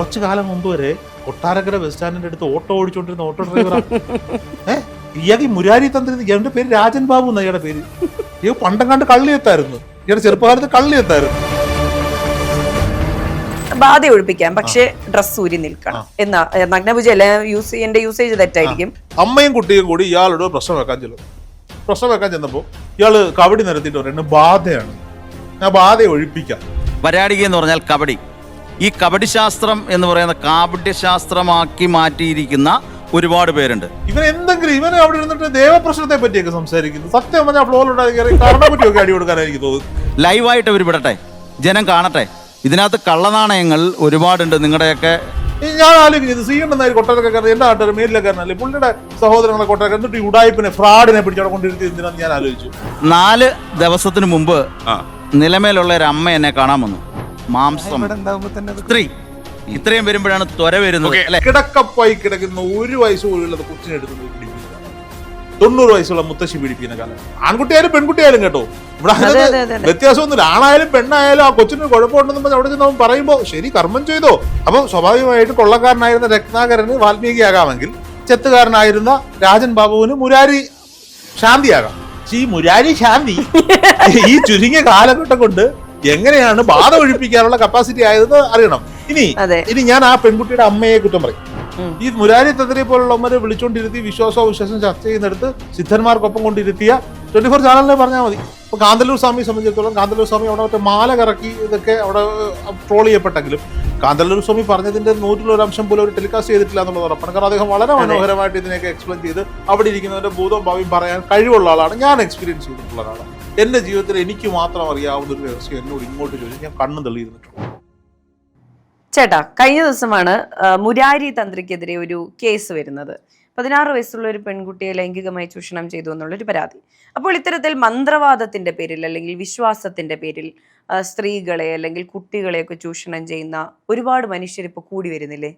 കുറച്ചു കാലം മുമ്പ് വരെ കൊട്ടാരക്കര ബസ് സ്റ്റാൻഡിന്റെ അടുത്ത് ഓട്ടോ ഓടിച്ചോണ്ടിരുന്ന ഓട്ടോ ഡ്രൈവർ ഏഹ് ഇയാൾക്ക് ഈ മുരാരി തന്ത്രി ഇയാളുടെ പേര് രാജൻ ബാബു എന്നാ ഇയാളുടെ പേര്. ഇയാൾ പണ്ടം കണ്ട് കള്ളിയെത്തായിരുന്നു ഇയാളുടെ ചെറുപ്പകാലത്ത് കള്ളിയെത്തായിരുന്നു ബാധ ഒഴിപ്പിക്കാം. പക്ഷേ ഡ്രസ് ഊരി നിൽക്കണം. എന്നാ നഗ്നപൂജ അല്ല യൂസ് എന്റെ യൂസേജ് തെറ്റായിരിക്കും. അമ്മയും കുട്ടിയും കൂടി ഇയാളോട് പ്രശ്നം വെക്കാൻ ചെല്ലും. പ്രശ്നം വെക്കാൻ ചെന്നപ്പോൾ ഇയാൾ കബഡി നിരത്തിയിട്ട് പറയുന്നത് ബാധയാണ്. ഞാൻ ബാധയെ ഒഴിപ്പിക്കാം. വരാടിക എന്ന് പറഞ്ഞാൽ കബഡി. ഈ കബഡി ശാസ്ത്രം എന്ന് പറയുന്ന കാപട്യശാസ്ത്രമാക്കി മാറ്റിയിരിക്കുന്ന ഒരുപാട് പേരുണ്ട്. ഇവൻ എന്തെങ്കിലും ഇവൻ അവിടെ ഇരുന്നിട്ട് ദേവപ്രശ്നത്തെ പറ്റിയൊക്കെ സംസാരിക്കുന്നു. സത്യം പറഞ്ഞാൽ പറ്റിയൊക്കെ അടി കൊടുക്കാനായിരിക്കും തോന്നുന്നു ലൈവായിട്ട് അവർ വിടട്ടെ. ജനം കാണട്ടെ. ഇതിനകത്ത് കള്ളനാണയങ്ങൾ ഒരുപാടുണ്ട്. നിങ്ങളുടെയൊക്കെ ഞാൻ ആലോചിക്കുന്നത് സി ഉണ്ടെന്നായി കൊട്ടാരക്കാരൻ എന്റെ നാട്ടുകാർ മേലിലക്കാരനല്ലേ പുള്ളിയുടെ സഹോദരങ്ങളെ കൊട്ടാരക്കാർ എന്നിട്ട് ഉടായ്പിനെ ഫ്രാഡിനെ പിടിച്ചവിടെ കൊണ്ടിരുത്തി എന്തിനാന്ന് ഞാൻ ആലോചിച്ചു. നാല് ദിവസത്തിന് മുമ്പ് നിലമേലുള്ള ഒരു അമ്മ എന്നെ കാണാൻ വന്നു. മാംസം. സ്ത്രീ ഇത്രയും. വരുമ്പോഴാണ് ത്വര വരുന്നത് അല്ലെ? കിടക്കപ്പായി കിടക്കുന്ന ഒരു വയസ്സ് പോലുള്ളത് കൊച്ചിനെ പിടിപ്പിക്കുക. തൊണ്ണൂറ് വയസ്സുള്ള മുത്തശ്ശി പിടിപ്പിക്കുന്ന കാലം. ആൺകുട്ടിയായാലും പെൺകുട്ടിയായാലും കേട്ടോ. ഇവിടെ. വ്യത്യാസമൊന്നുമില്ല. ആണായാലും പെണ്ണായാലും ആ കൊച്ചിന് കുഴപ്പമുണ്ടെന്ന് പറഞ്ഞ് അവിടെ ചെന്ന് അവൻ പറയുമ്പോൾ ശരി കർമ്മം ചെയ്തോ. അപ്പൊ സ്വാഭാവികമായിട്ട് കൊള്ളക്കാരനായിരുന്ന രത്നാകരന് വാൽമീകിയാകാമെങ്കിൽ ചെത്തുകാരനായിരുന്ന രാജൻ ബാബുവിന് മുരാരി ശാന്തിയാകാം. പക്ഷേ ഈ മുരാരി ശാന്തി ഈ ചുരുങ്ങിയ കാലഘട്ടം കൊണ്ട് എങ്ങനെയാണ് ബാധ ഒഴിപ്പിക്കാനുള്ള കപ്പാസിറ്റി ആയതെന്ന് അറിയണം. ഇനി ഇനി ഞാൻ ആ പെൺകുട്ടിയുടെ അമ്മയെ കുറ്റം പറയും. ഈ മുരാരി തന്ത്രി പോലുള്ളവരെ വിളിച്ചോണ്ടിരുത്തി വിശ്വാസവും വിശ്വാസം ചർച്ച ചെയ്യുന്നിടത്ത് സിദ്ധന്മാർക്കൊപ്പം കൊണ്ടിരുത്തിയ ട്വന്റി ഫോർ ചാനലിനെ പറഞ്ഞാൽ മതി. ഇപ്പൊ കാന്തല്ലൂർ സ്വാമിയെ സംബന്ധിച്ചിടത്തോളം കാന്തല്ലൂർ സ്വാമി അവിടെ മറ്റേ മാല കറക്കി ഇതൊക്കെ അവിടെ ട്രോൾ ചെയ്യപ്പെട്ടെങ്കിലും കാന്തല്ലൂർ സ്വാമി പറഞ്ഞതിന്റെ നൂറ്റിലൊരു അംശം പോലും ഒരു ടെലികാസ്റ്റ് ചെയ്തിട്ടില്ല എന്നുള്ളത് ഉറപ്പാണ്. കാരണം അദ്ദേഹം വളരെ മനോഹരമായിട്ട് ഇതിനെയൊക്കെ എക്സ്പ്ലെയിൻ ചെയ്ത് അവിടെ ഇരിക്കുന്നവരുടെ ഭൂതവും ഭാവിയും പറയാൻ കഴിവുള്ള ആളാണ്. ഞാൻ എക്സ്പീരിയൻസ് ചെയ്തിട്ടുള്ള ആളാണ് എന്റെ ജീവിതത്തിൽ എനിക്ക് മാത്രം അറിയാവുന്ന ഒരു രഹസ്യം എന്നോട് ഇങ്ങോട്ട് ചോദിച്ചു ഞാൻ കണ്ണു തെളിയിരുന്നിട്ടുണ്ട് ചേട്ടാ കഴിഞ്ഞ ദിവസമാണ് മുരാരി തന്ത്രിക്കെതിരെ ഒരു കേസ് വരുന്നത്. പതിനാറ് വയസ്സുള്ള ഒരു പെൺകുട്ടിയെ ലൈംഗികമായി ചൂഷണം ചെയ്തു എന്നുള്ളൊരു പരാതി. അപ്പോൾ ഇത്തരത്തിൽ മന്ത്രവാദത്തിന്റെ പേരിൽ അല്ലെങ്കിൽ വിശ്വാസത്തിന്റെ പേരിൽ സ്ത്രീകളെ അല്ലെങ്കിൽ കുട്ടികളെയൊക്കെ ചൂഷണം ചെയ്യുന്ന ഒരുപാട് മനുഷ്യർ ഇപ്പൊ കൂടി വരുന്നില്ലേ?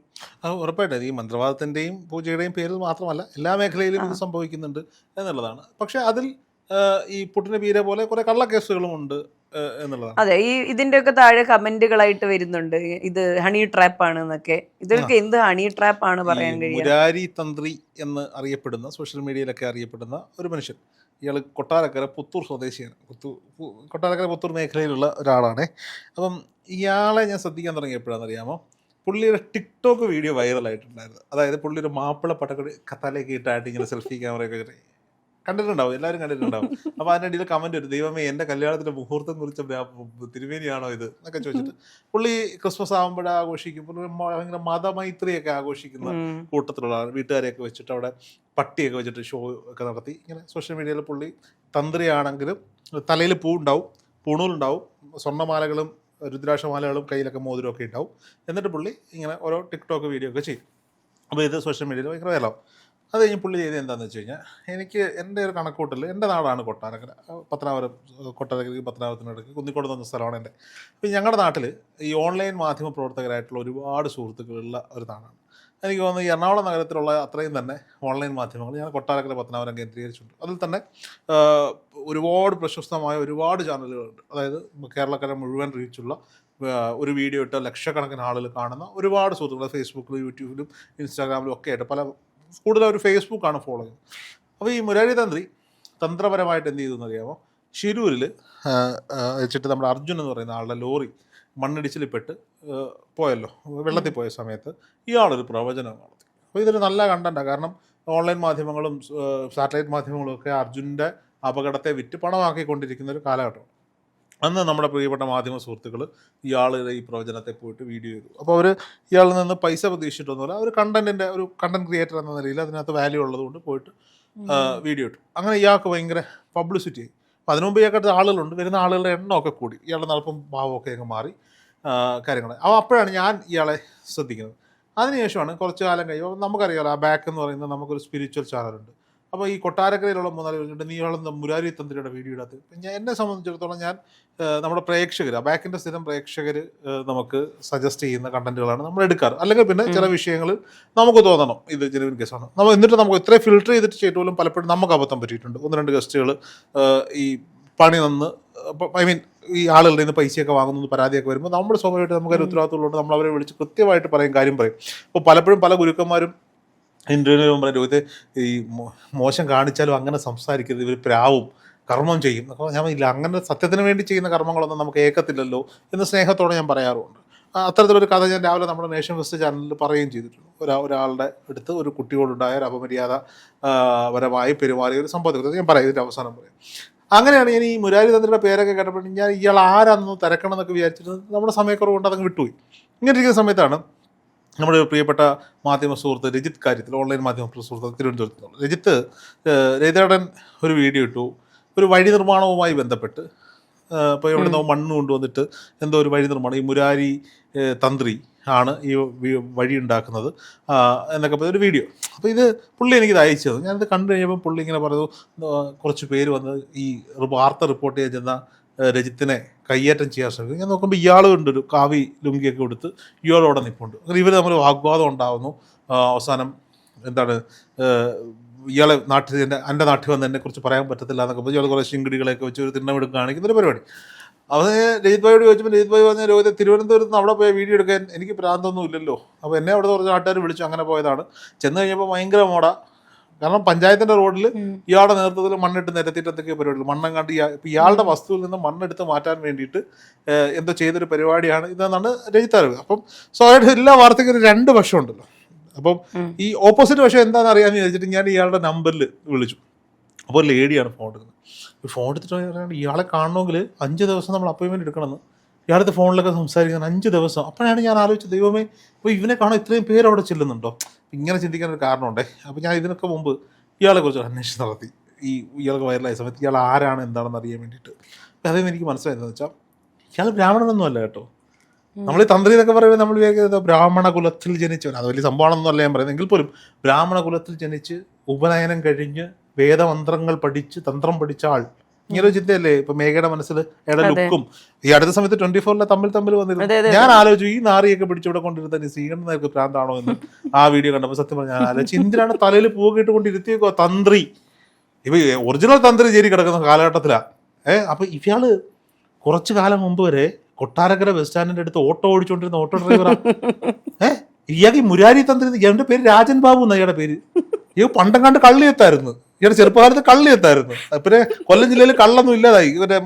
ഉറപ്പായിട്ടും. ഈ മന്ത്രവാദത്തിന്റെയും പൂജയുടെയും പേരിൽ മാത്രമല്ല എല്ലാ മേഖലയിലും ഇത് സംഭവിക്കുന്നുണ്ട് എന്നുള്ളതാണ്. പക്ഷെ അതിൽ ഈ പുട്ടിന് പീര പോലെ കുറെ കള്ളക്കേസുകളും ഉണ്ട് എന്നുള്ളതാണ്. അതെ ഈ ഇതിന്റെയൊക്കെ താഴെ കമന്റുകളായിട്ട് വരുന്നുണ്ട്. ഇത് ഹണി ട്രാപ്പ് ആണ് എന്നൊക്കെ. ഇതൊക്കെ എന്ത് ഹണി ട്രാപ്പ് ആണ് പറയാൻ കഴിയുക? തന്ത്രി എന്ന് അറിയപ്പെടുന്ന സോഷ്യൽ മീഡിയയിലൊക്കെ അറിയപ്പെടുന്ന ഒരു മനുഷ്യൻ. ഇയാൾ കൊട്ടാരക്കര പുത്തൂർ സ്വദേശിയാണ്. പുത്തൂർ കൊട്ടാരക്കര പുത്തൂർ മേഖലയിലുള്ള ഒരാളാണ്. അപ്പം ഇയാളെ ഞാൻ ശ്രദ്ധിക്കാൻ തുടങ്ങിയപ്പോഴാണെന്ന് അറിയാമോ? പുള്ളിയുടെ ടിക്ടോക്ക് വീഡിയോ വൈറലായിട്ടുണ്ടായിരുന്നു അതായത് പുള്ളി ഒരു മാപ്പിള പട്ടക്കടി കത്താലേക്ക് ഇട്ടായിട്ട് ഇങ്ങനെ സെൽഫി ക്യാമറയൊക്കെ കണ്ടിട്ടുണ്ടാവും. എല്ലാവരും കണ്ടിട്ടുണ്ടാവും. അപ്പൊ അതിനിടയിൽ കമന്റ് ഒരു ദൈവമേ എന്റെ കല്യാണത്തിന്റെ മുഹൂർത്തം കുറിച്ച തിരുവേനിയാണോ തിരുമേനിയാണോ ഇത് എന്നൊക്കെ ചോദിച്ചിട്ട്. പുള്ളി ക്രിസ്മസ് ആകുമ്പോഴേ ആഘോഷിക്കും. ഭയങ്കര മതമൈത്രിയൊക്കെ ആഘോഷിക്കുന്ന. കൂട്ടത്തിലുള്ള വീട്ടുകാരെയൊക്കെ വെച്ചിട്ട് അവിടെ പട്ടിയൊക്കെ വെച്ചിട്ട് ഷോ ഒക്കെ നടത്തി. ഇങ്ങനെ സോഷ്യൽ മീഡിയയിൽ പുള്ളി തന്ത്രിയാണെങ്കിലും തലയിൽ പൂ ഉണ്ടാവും പൂണൂലുണ്ടാവും. സ്വർണമാലകളും രുദ്രാക്ഷമാലകളും കയ്യിലൊക്കെ മോതിരമൊക്കെ ഉണ്ടാവും. എന്നിട്ട് പുള്ളി ഇങ്ങനെ ഓരോ ടിക്ടോക്ക് വീഡിയോ ഒക്കെ ചെയ്യും. അപ്പോൾ ഇത് സോഷ്യൽ മീഡിയയിൽ ഭയങ്കര വയലാവും അത് കഴിഞ്ഞ് പുള്ളി ചെയ്ത് എന്താണെന്ന് വെച്ച് കഴിഞ്ഞാൽ എനിക്ക് എന്റെ ഒരു കണക്കൂട്ടിൽ എന്റെ നാടാണ് കൊട്ടാരക്കര. പത്തനാപുരം കൊട്ടാരക്കരയ്ക്ക് പത്തനാപുരത്തിനടുക്ക് കുന്നിക്കോട് എന്ന സ്ഥലമാണ് എന്റെ. അപ്പം ഞങ്ങളുടെ നാട്ടിൽ ഈ ഓൺലൈൻ മാധ്യമ പ്രവർത്തകരായിട്ടുള്ള ഒരുപാട് സുഹൃത്തുക്കളുള്ള ഒരു നാടാണ്. എനിക്ക് തോന്നുന്നു എറണാകുളം നഗരത്തിലുള്ള അത്രയും തന്നെ ഓൺലൈൻ മാധ്യമങ്ങൾ ഞാൻ കൊട്ടാരക്കര പത്തനാപുരം കേന്ദ്രീകരിച്ചിട്ടുണ്ട്. അതിൽ തന്നെ ഒരുപാട് പ്രശസ്തമായ ഒരുപാട് ചാനലുകളുണ്ട്. അതായത് കേരളക്കര മുഴുവൻ റീച്ചുള്ള ഒരു വീഡിയോ ഇട്ട് ലക്ഷക്കണക്കിന് ആളുകൾ കാണുന്ന ഒരുപാട് സുഹൃത്തുക്കൾ ഫേസ്ബുക്കിലും യൂട്യൂബിലും ഇൻസ്റ്റാഗ്രാമിലും ഒക്കെ ആയിട്ട് പല കൂടുതൽ അവർ ഫേസ്ബുക്കാണ് ഫോളോ ചെയ്യുന്നത്. അപ്പോൾ ഈ മുരാരി തന്ത്രി തന്ത്രപരമായിട്ട് എന്ത് ചെയ്തു എന്നറിയാമോ? ഷിരൂരിൽ വെച്ചിട്ട് നമ്മുടെ അർജുൻ എന്ന് പറയുന്ന ആളുടെ ലോറി മണ്ണിടിച്ചിൽപ്പെട്ട് ആ, പോയല്ലോ. വെള്ളത്തിൽ പോയ സമയത്ത് ഇയാളൊരു പ്രവചനം നടത്തി. അപ്പോൾ ഇതൊരു നല്ല കണ്ടന്റാണ് കാരണം ഓൺലൈൻ മാധ്യമങ്ങളും സാറ്റലൈറ്റ് മാധ്യമങ്ങളും ഒക്കെ അർജുന്റെ അപകടത്തെ വിറ്റ് പണമാക്കിക്കൊണ്ടിരിക്കുന്ന ഒരു കാലഘട്ടം അന്ന് നമ്മുടെ പ്രിയപ്പെട്ട മാധ്യമ സുഹൃത്തുക്കൾ ഇയാളുടെ ഈ പ്രവചനത്തെ പോയിട്ട് വീഡിയോ ചെയ്തു. അപ്പോൾ അവർ ഇയാളിൽ നിന്ന് പൈസ പ്രതീക്ഷിച്ചിട്ടൊന്നുമില്ല. അവർ കണ്ടന്റിന്റെ ഒരു കണ്ടന്റ് ക്രിയേറ്റർ എന്ന നിലയിൽ അതിനകത്ത് വാല്യൂ ഉള്ളതുകൊണ്ട് പോയിട്ട് വീഡിയോ ഇട്ടു. അങ്ങനെ ഇയാൾക്ക് ഭയങ്കര പബ്ലിസിറ്റി ആയി. അപ്പം അതിനു മുമ്പ് ഇയാൾക്ക് ആളുകളുണ്ട്. വരുന്ന ആളുകളുടെ എണ്ണമൊക്കെ കൂടി. ഇയാളുടെ നടപ്പും ഭാവമൊക്കെ അങ്ങ് മാറി കാര്യങ്ങൾ അപ്പോൾ അപ്പോഴാണ് ഞാൻ ഇയാളെ ശ്രദ്ധിക്കുന്നത്. അതിനുശേഷമാണ് കുറച്ച് കാലം കഴിയുമ്പോൾ നമുക്കറിയാമല്ലോ ആ ബാക്ക് എന്ന് പറയുന്നത് നമുക്കൊരു സ്പിരിച്വൽ ചാനലുണ്ട് അപ്പോൾ ഈ കൊട്ടാരക്കരയിലുള്ള മൂന്നാൽ പേരുണ്ട് നീ വളർന്ന മുരാരി തന്ത്രിയുടെ വീഡിയോ ഇടത്ത്. ഞാൻ എന്നെ സംബന്ധിച്ചിടത്തോളം ഞാൻ നമ്മുടെ പ്രേക്ഷകർ ആ ബാക്കിന്റെ സ്ഥിരം പ്രേക്ഷകർ നമുക്ക് സജസ്റ്റ് ചെയ്യുന്ന കണ്ടന്റുകളാണ് നമ്മൾ എടുക്കാറ്. അല്ലെങ്കിൽ പിന്നെ ചില വിഷയങ്ങൾ നമുക്ക് തോന്നണം. ഇത് ജെനുവിൻ കേസാണ് നമ്മൾ എന്നിട്ട് നമുക്ക് ഇത്രയും ഫിൽട്ടർ ചെയ്തിട്ട് ചെയ്തിട്ട് പോലും പലപ്പോഴും നമുക്ക് അബദ്ധം പറ്റിയിട്ടുണ്ട്. ഒന്ന് രണ്ട് ഗസ്റ്റുകൾ ഈ പണി നിന്ന് ഐ മീൻ ഈ ആളുകളുടെ നിന്ന് പൈസയൊക്കെ വാങ്ങുന്നു പരാതിയൊക്കെ വരുമ്പോൾ നമ്മൾ സ്വാഭാവികമായിട്ട് നമുക്കൊരു ഉത്തരവാദിത്തമുള്ളതുകൊണ്ട് നമ്മൾ അവരെ വിളിച്ച് കൃത്യമായിട്ട് പറയും കാര്യം പറയും. അപ്പോൾ പലപ്പോഴും പല ഗുരുക്കന്മാരും ഇന്റർവ്യൂവിന് മുമ്പ് ചോദിച്ചത് ഈ മോശം കാണിച്ചാലും അങ്ങനെ സംസാരിക്കരുത് ഇവർ പ്രാവും കർമ്മം ചെയ്യും. അപ്പോൾ ഞാൻ ഇല്ല അങ്ങനെ സത്യത്തിന് വേണ്ടി ചെയ്യുന്ന കർമ്മങ്ങളൊന്നും നമുക്ക് ഏക്കത്തില്ലല്ലോ എന്ന് സ്നേഹത്തോടെ ഞാൻ പറയാറുണ്ട്. അത്തരത്തിലൊരു കഥ ഞാൻ രാവിലെ നമ്മുടെ നേഷൻ ഫസ്റ്റ് ചാനലിൽ പറയുകയും ചെയ്തിട്ടുണ്ട്. ഒരാ ഒരാളുടെ അടുത്ത് ഒരു കുട്ടിയോടുണ്ടായ ഒരു അപമര്യാദ പരമായി പെരുമാറിയ ഒരു സംഭവത്തെ ഞാൻ പറയാം ഇതിന്റെ അവസാനം പറയാം. അങ്ങനെയാണ് ഞാൻ ഈ മുരാരി തന്ത്രിയുടെ പേരൊക്കെ കേട്ടപ്പോൾ ഞാൻ ഇയാൾ ആരാണെന്ന് തിരക്കണം എന്നൊക്കെ വിചാരിച്ചിട്ട് നമ്മുടെ സമയക്കുറവ് കൊണ്ട് അതങ്ങ് വിട്ടുപോയി. ഇങ്ങനെ ഇരിക്കുന്ന സമയത്താണ് നമ്മുടെ പ്രിയപ്പെട്ട മാധ്യമ സുഹൃത്ത് രജിത് കാര്യത്തിൽ ഓൺലൈൻ മാധ്യമ സുഹൃത്ത് തിരുവനന്തപുരത്ത് രജിത്ത് രജിതേടൻ ഒരു വീഡിയോ ഇട്ടു. ഒരു വഴി നിർമ്മാണവുമായി ബന്ധപ്പെട്ട് ഇപ്പോൾ എവിടെ നിന്നോ മണ്ണ് കൊണ്ടുവന്നിട്ട് എന്തോ ഒരു വഴി നിർമ്മാണം ഈ മുരാരി തന്ത്രി ആണ് ഈ വഴി ഉണ്ടാക്കുന്നത് എന്നൊക്കെ പറഞ്ഞ ഒരു വീഡിയോ അപ്പോൾ ഇത് പുള്ളി എനിക്കിത് അയച്ചു തന്നു ഞാനിത് കണ്ടു കഴിഞ്ഞപ്പോൾ പുള്ളി ഇങ്ങനെ പറഞ്ഞു കുറച്ച് പേര് വന്ന് ഈ വാർത്ത റിപ്പോർട്ട് ചെയ്യാൻ ചെന്ന രജിത്തിനെ കയ്യേറ്റം ചെയ്യാൻ ശ്രമിക്കും. ഞാൻ നോക്കുമ്പോൾ ഇയാളും ഉണ്ട് ഒരു കാവി ലുങ്കിയൊക്കെ കൊടുത്ത് ഇയാളോടെ നിൽപ്പുണ്ട് അങ്ങനെ ഇവർ തമ്മിൽ വാഗ്വാദം ഉണ്ടാകുന്നു അവസാനം എന്താണ് ഇയാളെ നാട്ടിൽ എന്റെ എന്റെ നാട്ടിൽ വന്ന് എന്നെ കുറിച്ച് പറയാൻ പറ്റത്തില്ല എന്നൊക്കെ പറഞ്ഞ് ഇയാൾ കുറേ ശിങ്കിടികളൊക്കെ വെച്ച് ഒരു തിണ്ണമെടുക്ക് കാണിക്കുന്ന ഒരു പരിപാടി. അവനെ രജിത് ഭായിയോട് ചോദിച്ചപ്പോൾ രജിത് ഭായി പറഞ്ഞ രോഹിത് തിരുവനന്തപുരത്ത് നിന്ന് അവിടെ പോയ വീഡിയോ എടുക്കാൻ എനിക്ക് പ്രാന്തൊന്നും ഇല്ലല്ലോ. അപ്പോൾ എന്നെ അവിടെ കുറച്ച് നാട്ടുകാർ വിളിച്ചു. അങ്ങനെ പോയതാണ്. ചെന്ന് കഴിഞ്ഞപ്പോൾ ഭയങ്കര മോട. കാരണം പഞ്ചായത്തിന്റെ റോഡിൽ ഇയാളുടെ നേതൃത്വത്തിൽ മണ്ണിട്ട് നിരത്തിയിട്ട് എന്തൊക്കെയോ പരിപാടികൾ മണ്ണം കണ്ട് ഇയാളുടെ വസ്തുവിൽ നിന്ന് മണ്ണെടുത്ത് മാറ്റാൻ വേണ്ടിയിട്ട് എന്തോ ചെയ്തൊരു പരിപാടിയാണ് ഇതെന്നാണ് രജിത്ത് അറിവ്. അപ്പം സ്വാഭാവികമായിട്ട് എല്ലാ വാർത്തയ്ക്കും ഒരു രണ്ട് വശമുണ്ടല്ലോ അപ്പം ഈ ഓപ്പോസിറ്റ് വശം എന്താണെന്ന് അറിയാമെന്ന് ചോദിച്ചിട്ട് ഞാൻ ഇയാളുടെ നമ്പറിൽ വിളിച്ചു. അപ്പോൾ ഒരു ലേഡിയാണ് ഫോൺ എടുക്കുന്നത്. ഫോൺ എടുത്തിട്ട് പറയുന്നത് ഇയാളെ കാണണമെങ്കിൽ അഞ്ച് ദിവസം നമ്മൾ അപ്പോയിൻമെന്റ് എടുക്കണമെന്ന്. ഇയാളത്തെ ഫോണിലൊക്കെ സംസാരിക്കുന്നത് അഞ്ച് ദിവസം. അപ്പോഴാണ് ഞാൻ ആലോചിച്ചത് ദൈവമേ അപ്പോൾ ഇവനെ കാണാൻ ഇത്രയും പേര് അവിടെ ചെല്ലുന്നുണ്ടോ? ഇങ്ങനെ ചിന്തിക്കാൻ ഒരു കാരണമുണ്ടേ. അപ്പോൾ ഞാൻ ഇതിനൊക്കെ മുമ്പ് ഇയാളെക്കുറിച്ച് അന്വേഷണം നടത്തി. ഈ ഇയാൾക്ക് വൈറലായ സമയത്ത് ഇയാൾ ആരാണ് എന്താണെന്ന് അറിയാൻ വേണ്ടിയിട്ട്. അപ്പോൾ അതിൽ നിന്ന് എനിക്ക് മനസ്സിലായതെന്ന് വെച്ചാൽ ഇയാൾ ബ്രാഹ്മണനൊന്നും അല്ല കേട്ടോ. നമ്മൾ ഈ തന്ത്രി എന്നൊക്കെ പറയുമ്പോൾ നമ്മൾ വിചാരിക്കുന്നത് ബ്രാഹ്മണ കുലത്തിൽ ജനിച്ചവൻ. അത് വലിയ സംഭവമാണെന്നു അല്ല ഞാൻ പറയുന്നത്. എങ്കിൽ പോലും ബ്രാഹ്മണ കുലത്തിൽ ജനിച്ച് ഉപനയനം കഴിഞ്ഞ് വേദമന്ത്രങ്ങൾ പഠിച്ച് തന്ത്രം പഠിച്ച ആൾ ഇങ്ങനെ ഒരു ചിന്തയല്ലേ? ഇപ്പൊ മേഘയുടെ മനസ്സിൽ അതെ. ലുക്കും. ഈ അടുത്ത സമയത്ത് ട്വന്റി ഫോറിലെ തമ്മിൽ തമ്മിൽ വന്നിരുന്നു. ഞാൻ ആലോചിച്ചു ഈ നാറിയൊക്കെ പിടിച്ചിവിടെ കൊണ്ടിരുന്ന ശ്രീകണ്ഠൻ നേർക്ക് പ്രാന്താണോ എന്ന് ആ വീഡിയോ കണ്ടപ്പോൾ സത്യം പറഞ്ഞു ഞാൻ ആലോചിച്ചു ഇന്ദിരാണ് തലയിൽ പൂവ് ഇട്ടുകൊണ്ട് ഇരുത്തിയേക്കോ തന്ത്രി. ഇപ്പൊ ഒറിജിനൽ തന്ത്രി ചേരി കിടക്കുന്ന കാലഘട്ടത്തിലാ. ഏ അപ്പൊ ഇയാൾ കുറച്ചു കാലം മുമ്പ് വരെ കൊട്ടാരക്കര ബസ് സ്റ്റാൻഡിന്റെ അടുത്ത് ഓട്ടോ ഓടിച്ചുകൊണ്ടിരുന്ന ഓട്ടോ ഡ്രൈവറാ ഏ ഇയാൾക്ക് ഈ മുരാരി തന്ത്രി എന്റെ പേര് രാജൻ ബാബു എന്നാ ഇയാളുടെ പേര്. ഇയാൾ പണ്ടം കണ്ട് കള്ളിയെത്തായിരുന്നു. ഇയാളുടെ ചെറുപ്പകാലത്ത് കള്ളി എത്തായിരുന്നു പിന്നെ കൊല്ലം ജില്ലയിൽ കള്ളൊന്നും ഇല്ലാതായി. ഇവരെ